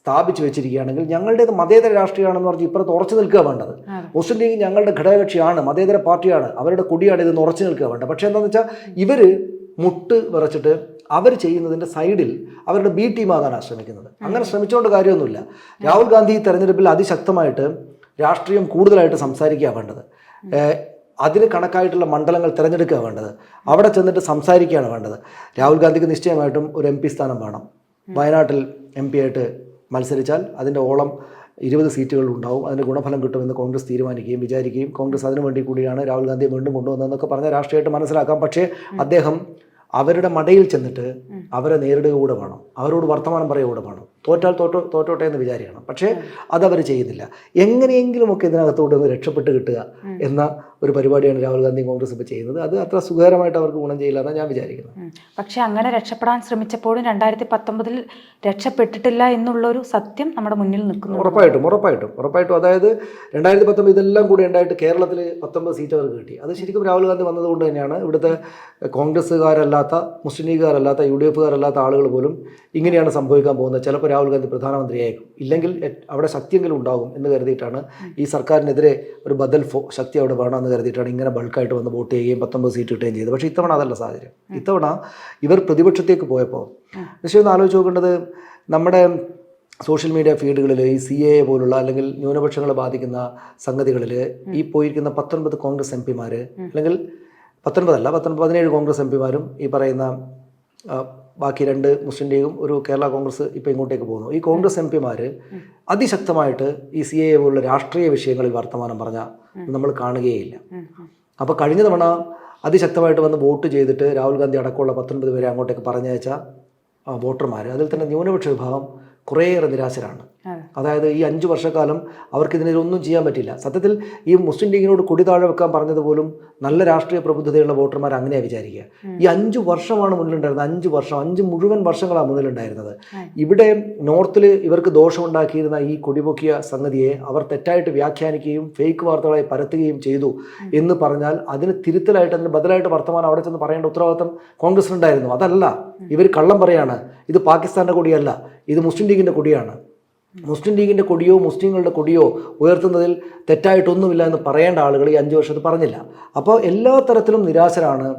സ്ഥാപിച്ചു വെച്ചിരിക്കുകയാണെങ്കിൽ ഞങ്ങളുടേത് മതേതര രാഷ്ട്രീയമാണെന്ന് പറഞ്ഞ് ഇപ്പുറത്ത് ഉറച്ചു നിൽക്കുക വേണ്ടത്. മുസ്ലിം ലീഗ് ഞങ്ങളുടെ ഘടകകക്ഷിയാണ് മതേതര പാർട്ടിയാണ്. അവരുടെ കൊടിയാണ് ഇതെന്ന് ഉറച്ചു നിൽക്കുക വേണ്ടത്. പക്ഷേ എന്താണെന്ന് വെച്ചാൽ ഇവർ മുട്ട് വിറച്ചിട്ട് അവർ ചെയ്യുന്നതിന്റെ സൈഡിൽ അവരുടെ ബി ടീമാകാനാണ് ശ്രമിക്കുന്നത് അങ്ങനെ ശ്രമിച്ചുകൊണ്ട് കാര്യമൊന്നുമില്ല. രാഹുൽ ഗാന്ധി ഈ തെരഞ്ഞെടുപ്പിൽ അതിശക്തമായിട്ട് രാഷ്ട്രീയം കൂടുതലായിട്ട് സംസാരിക്കുക വേണ്ടത്. അതിന് കണക്കായിട്ടുള്ള മണ്ഡലങ്ങൾ തിരഞ്ഞെടുക്കുക വേണ്ടത്. അവിടെ ചെന്നിട്ട് സംസാരിക്കുകയാണ് വേണ്ടത്. രാഹുൽ ഗാന്ധിക്ക് നിശ്ചയമായിട്ടും ഒരു എം പി സ്ഥാനം വേണം. വയനാട്ടിൽ എം പി ആയിട്ട് മത്സരിച്ചാൽ അതിന്റെ ഓളം ഇരുപത് സീറ്റുകൾ ഉണ്ടാവും. അതിന് ഗുണഫലം കിട്ടുമെന്ന് കോൺഗ്രസ് തീരുമാനിക്കുകയും വിചാരിക്കുകയും കോൺഗ്രസ് അതിനു വേണ്ടി കൂടിയാണ് രാഹുൽ ഗാന്ധിയെ വീണ്ടും കൊണ്ടുവന്നതെന്നൊക്കെ പറഞ്ഞ രാഷ്ട്രീയമായിട്ട് മനസ്സിലാക്കാം. പക്ഷേ അദ്ദേഹം അവരുടെ മടയിൽ ചെന്നിട്ട് അവരെ നേരിടുക കൂടെ വേണം. അവരോട് വർത്തമാനം പറയുക കൂടെ വേണം. തോറ്റാൽ തോറ്റോ തോറ്റോട്ടെ എന്ന് വിചാരിക്കണം. പക്ഷേ അതവർ ചെയ്യുന്നില്ല. എങ്ങനെയെങ്കിലുമൊക്കെ ഇതിനകത്തോട്ട് ഒന്ന് രക്ഷപ്പെട്ട് കിട്ടുക എന്ന ഒരു പരിപാടിയാണ് രാഹുൽ ഗാന്ധി കോൺഗ്രസ് ഇപ്പോൾ ചെയ്യുന്നത്. അത് അത്ര സുഖകരമായിട്ട് അവർക്ക് ഗുണം ചെയ്യില്ല എന്നാണ് ഞാൻ വിചാരിക്കുന്നത് പക്ഷേ അങ്ങനെ രക്ഷപ്പെടാൻ ശ്രമിച്ചപ്പോഴും രണ്ടായിരത്തി പത്തൊമ്പതിൽ രക്ഷപ്പെട്ടിട്ടില്ല എന്നുള്ളൊരു സത്യം നമ്മുടെ മുന്നിൽ നിൽക്കുന്നു ഉറപ്പായിട്ടും ഉറപ്പായിട്ടും ഉറപ്പായിട്ടും. അതായത് രണ്ടായിരത്തി പത്തൊമ്പത് ഇതെല്ലാം കൂടി ഉണ്ടായിട്ട് കേരളത്തിൽ പത്തൊമ്പത് സീറ്റ് അവർക്ക് കിട്ടി. അത് ശരിക്കും രാഹുൽ ഗാന്ധി വന്നതുകൊണ്ട് തന്നെയാണ് ഇവിടുത്തെ കോൺഗ്രസ്സുകാരല്ലാത്ത മുസ്ലിം ലീഗുകാരല്ലാത്ത യു ഡി എഫുകാരല്ലാത്ത ആളുകൾ പോലും ഇങ്ങനെയാണ് സംഭവിക്കാൻ പോകുന്നത്. ചിലപ്പോൾ രാഹുൽ ഗാന്ധി പ്രധാനമന്ത്രിയായേക്കും. ഇല്ലെങ്കിൽ അവിടെ ശക്തിയെങ്കിലും ഉണ്ടാകും എന്ന് കരുതിയിട്ടാണ് ഈ സർക്കാരിനെതിരെ ഒരു ബദൽ ശക്തി അവിടെ വേണമെന്ന് കരുതിയിട്ടാണ് ഇങ്ങനെ ബൾക്കായിട്ട് വന്ന് വോട്ട് ചെയ്യുകയും പത്തൊമ്പത് സീറ്റ് കിട്ടുകയും ചെയ്തു പക്ഷേ ഇത്തവണ അതല്ല സാഹചര്യം. ഇത്തവണ ഇവർ പ്രതിപക്ഷത്തേക്ക് പോയപ്പോൾ പക്ഷേ ഒന്ന് ആലോചിച്ച് നോക്കേണ്ടത് നമ്മുടെ സോഷ്യൽ മീഡിയ ഫീഡുകളിൽ ഈ സി എ പോലുള്ള അല്ലെങ്കിൽ ന്യൂനപക്ഷങ്ങളെ ബാധിക്കുന്ന സംഗതികളിൽ ഈ പോയിരിക്കുന്ന പത്തൊൻപത് കോൺഗ്രസ് എം പിമാർ അല്ലെങ്കിൽ പത്തൊൻപതല്ല പത്തൊൻപത് പതിനേഴ് കോൺഗ്രസ് എം പിമാരും ഈ പറയുന്ന ബാക്കി രണ്ട് മുസ്ലിം ലീഗും ഒരു കേരള കോൺഗ്രസ് ഇപ്പോൾ ഇങ്ങോട്ടേക്ക് പോകുന്നു. ഈ കോൺഗ്രസ് എം പിമാർ അതിശക്തമായിട്ട് ഈ സി എ പോലുള്ള രാഷ്ട്രീയ വിഷയങ്ങളിൽ വർത്തമാനം പറഞ്ഞ നമ്മൾ കാണുകയില്ല അപ്പോൾ കഴിഞ്ഞ തവണ അതിശക്തമായിട്ട് വന്ന് വോട്ട് ചെയ്തിട്ട് രാഹുൽ ഗാന്ധി അടക്കമുള്ള പത്തൊൻപത് പേരെ അങ്ങോട്ടേക്ക് പറഞ്ഞയച്ച വോട്ടർമാർ അതിൽ തന്നെ ന്യൂനപക്ഷ വിഭാഗം കുറേയേറെ നിരാശരാണ്. അതായത് ഈ അഞ്ച് വർഷക്കാലം അവർക്ക് ഒന്നും ചെയ്യാൻ പറ്റില്ല. സത്യത്തിൽ ഈ മുസ്ലിം ലീഗിനോട് കൊടി താഴെ വെക്കാൻ പറഞ്ഞത് പോലും നല്ല രാഷ്ട്രീയ പ്രബുദ്ധതയുള്ള വോട്ടർമാർ അങ്ങനെയാണ് വിചാരിക്കുക. ഈ അഞ്ച് വർഷമാണ് മുന്നിലുണ്ടായിരുന്നത്. അഞ്ച് വർഷം അഞ്ച് മുഴുവൻ വർഷങ്ങളാണ് മുന്നിലുണ്ടായിരുന്നത്. ഇവിടെ നോർത്തിൽ ഇവർക്ക് ദോഷമുണ്ടാക്കിയിരുന്ന ഈ കൊടിപൊക്കിയ സംഗതിയെ അവർ തെറ്റായിട്ട് വ്യാഖ്യാനിക്കുകയും ഫേക്ക് വാർത്തകളായി പരത്തുകയും ചെയ്തു എന്ന് പറഞ്ഞാൽ അതിന് തിരുത്തലായിട്ട് അതിന് ബദലായിട്ട് വർത്തമാനം അവിടെ ചെന്ന് പറയേണ്ട ഉത്തരവാദിത്തം കോൺഗ്രസിനുണ്ടായിരുന്നു. അതല്ല. ഇവർ കള്ളം പറയാണ്. ഇത് പാകിസ്ഥാന്റെ കൊടിയല്ല. ഇത് മുസ്ലിം ലീഗിന്റെ കൊടിയാണ്. മുസ്ലിം ലീഗിന്റെ കൊടിയോ മുസ്ലിങ്ങളുടെ കൊടിയോ ഉയർത്തുന്നതിൽ തെറ്റായിട്ടൊന്നുമില്ല എന്ന് പറയേണ്ട ആളുകൾ ഈ അഞ്ച് വർഷത്ത് പറഞ്ഞില്ല. അപ്പോൾ എല്ലാ തരത്തിലും നിരാശരാണ്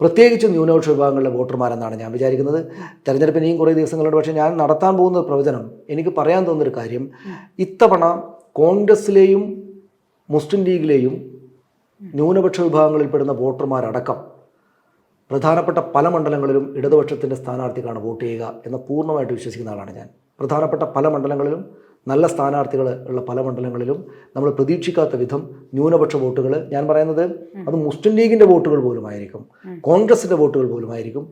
പ്രത്യേകിച്ച് ന്യൂനപക്ഷ വിഭാഗങ്ങളിലെ വോട്ടർമാരെന്നാണ് ഞാൻ വിചാരിക്കുന്നത്. തെരഞ്ഞെടുപ്പിന് ഇനിയും കുറേ ദിവസങ്ങളുണ്ട്. പക്ഷേ ഞാൻ നടത്താൻ പോകുന്ന പ്രവചനം എനിക്ക് പറയാൻ തോന്നുന്നൊരു കാര്യം ഇത്തവണ കോൺഗ്രസിലെയും മുസ്ലിം ലീഗിലെയും ന്യൂനപക്ഷ വിഭാഗങ്ങളിൽപ്പെടുന്ന വോട്ടർമാരടക്കം പ്രധാനപ്പെട്ട പല മണ്ഡലങ്ങളിലും ഇടതുപക്ഷത്തിന്റെ സ്ഥാനാർത്ഥിക്കാണ് വോട്ട് ചെയ്യുക എന്ന് പൂർണമായിട്ട് വിശ്വസിക്കുന്ന ആളാണ് ഞാൻ. പ്രധാനപ്പെട്ട പല മണ്ഡലങ്ങളിലും നല്ല സ്ഥാനാർത്ഥികൾ ഉള്ള പല മണ്ഡലങ്ങളിലും നമ്മൾ പ്രതീക്ഷിക്കാത്ത വിധം ന്യൂനപക്ഷ വോട്ടുകൾ ഞാൻ പറയുന്നത് അത് മുസ്ലിം ലീഗിന്റെ വോട്ടുകൾ പോലുമായിരിക്കും കോൺഗ്രസിന്റെ വോട്ടുകൾ പോലുമായിരിക്കും.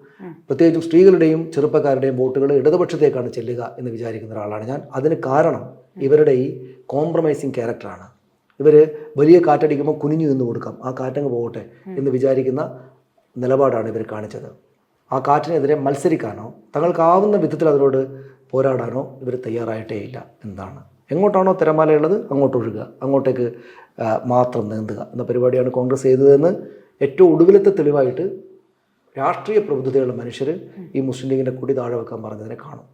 പ്രത്യേകിച്ചും സ്ത്രീകളുടെയും ചെറുപ്പക്കാരുടെയും വോട്ടുകൾ ഇടതുപക്ഷത്തേക്കാണ് ചെല്ലുക എന്ന് വിചാരിക്കുന്ന ഒരാളാണ് ഞാൻ. അതിന് കാരണം ഇവരുടെ ഈ കോംപ്രമൈസിങ് ക്യാരക്ടറാണ് ഇവർ വലിയ കാറ്റടിക്കുമ്പോൾ കുനിഞ്ഞു നിന്ന് കൊടുക്കാം ആ കാറ്റങ്ങ് പോകട്ടെ എന്ന് വിചാരിക്കുന്ന നിലപാടാണ് ഇവർ കാണിച്ചത്. ആ കാറ്റിനെതിരെ മത്സരിക്കാനോ തങ്ങൾക്കാവുന്ന വിധത്തിൽ അതിനോട് പോരാടാനോ ഇവർ തയ്യാറായിട്ടേ ഇല്ല എന്നാണ്. എങ്ങോട്ടാണോ തിരമാലയുള്ളത് അങ്ങോട്ട് ഒഴുകുക. അങ്ങോട്ടേക്ക് മാത്രം നീന്തുക എന്ന പരിപാടിയാണ് കോൺഗ്രസ് ചെയ്തതെന്ന് ഏറ്റവും ഒടുവിലത്തെ തെളിവായിട്ട് രാഷ്ട്രീയ പ്രബുദ്ധതയുള്ള മനുഷ്യർ ഈ മുസ്ലിം ലീഗിന്റെ കൊടി താഴെ വെക്കാൻ പറഞ്ഞതിനെ കാണും.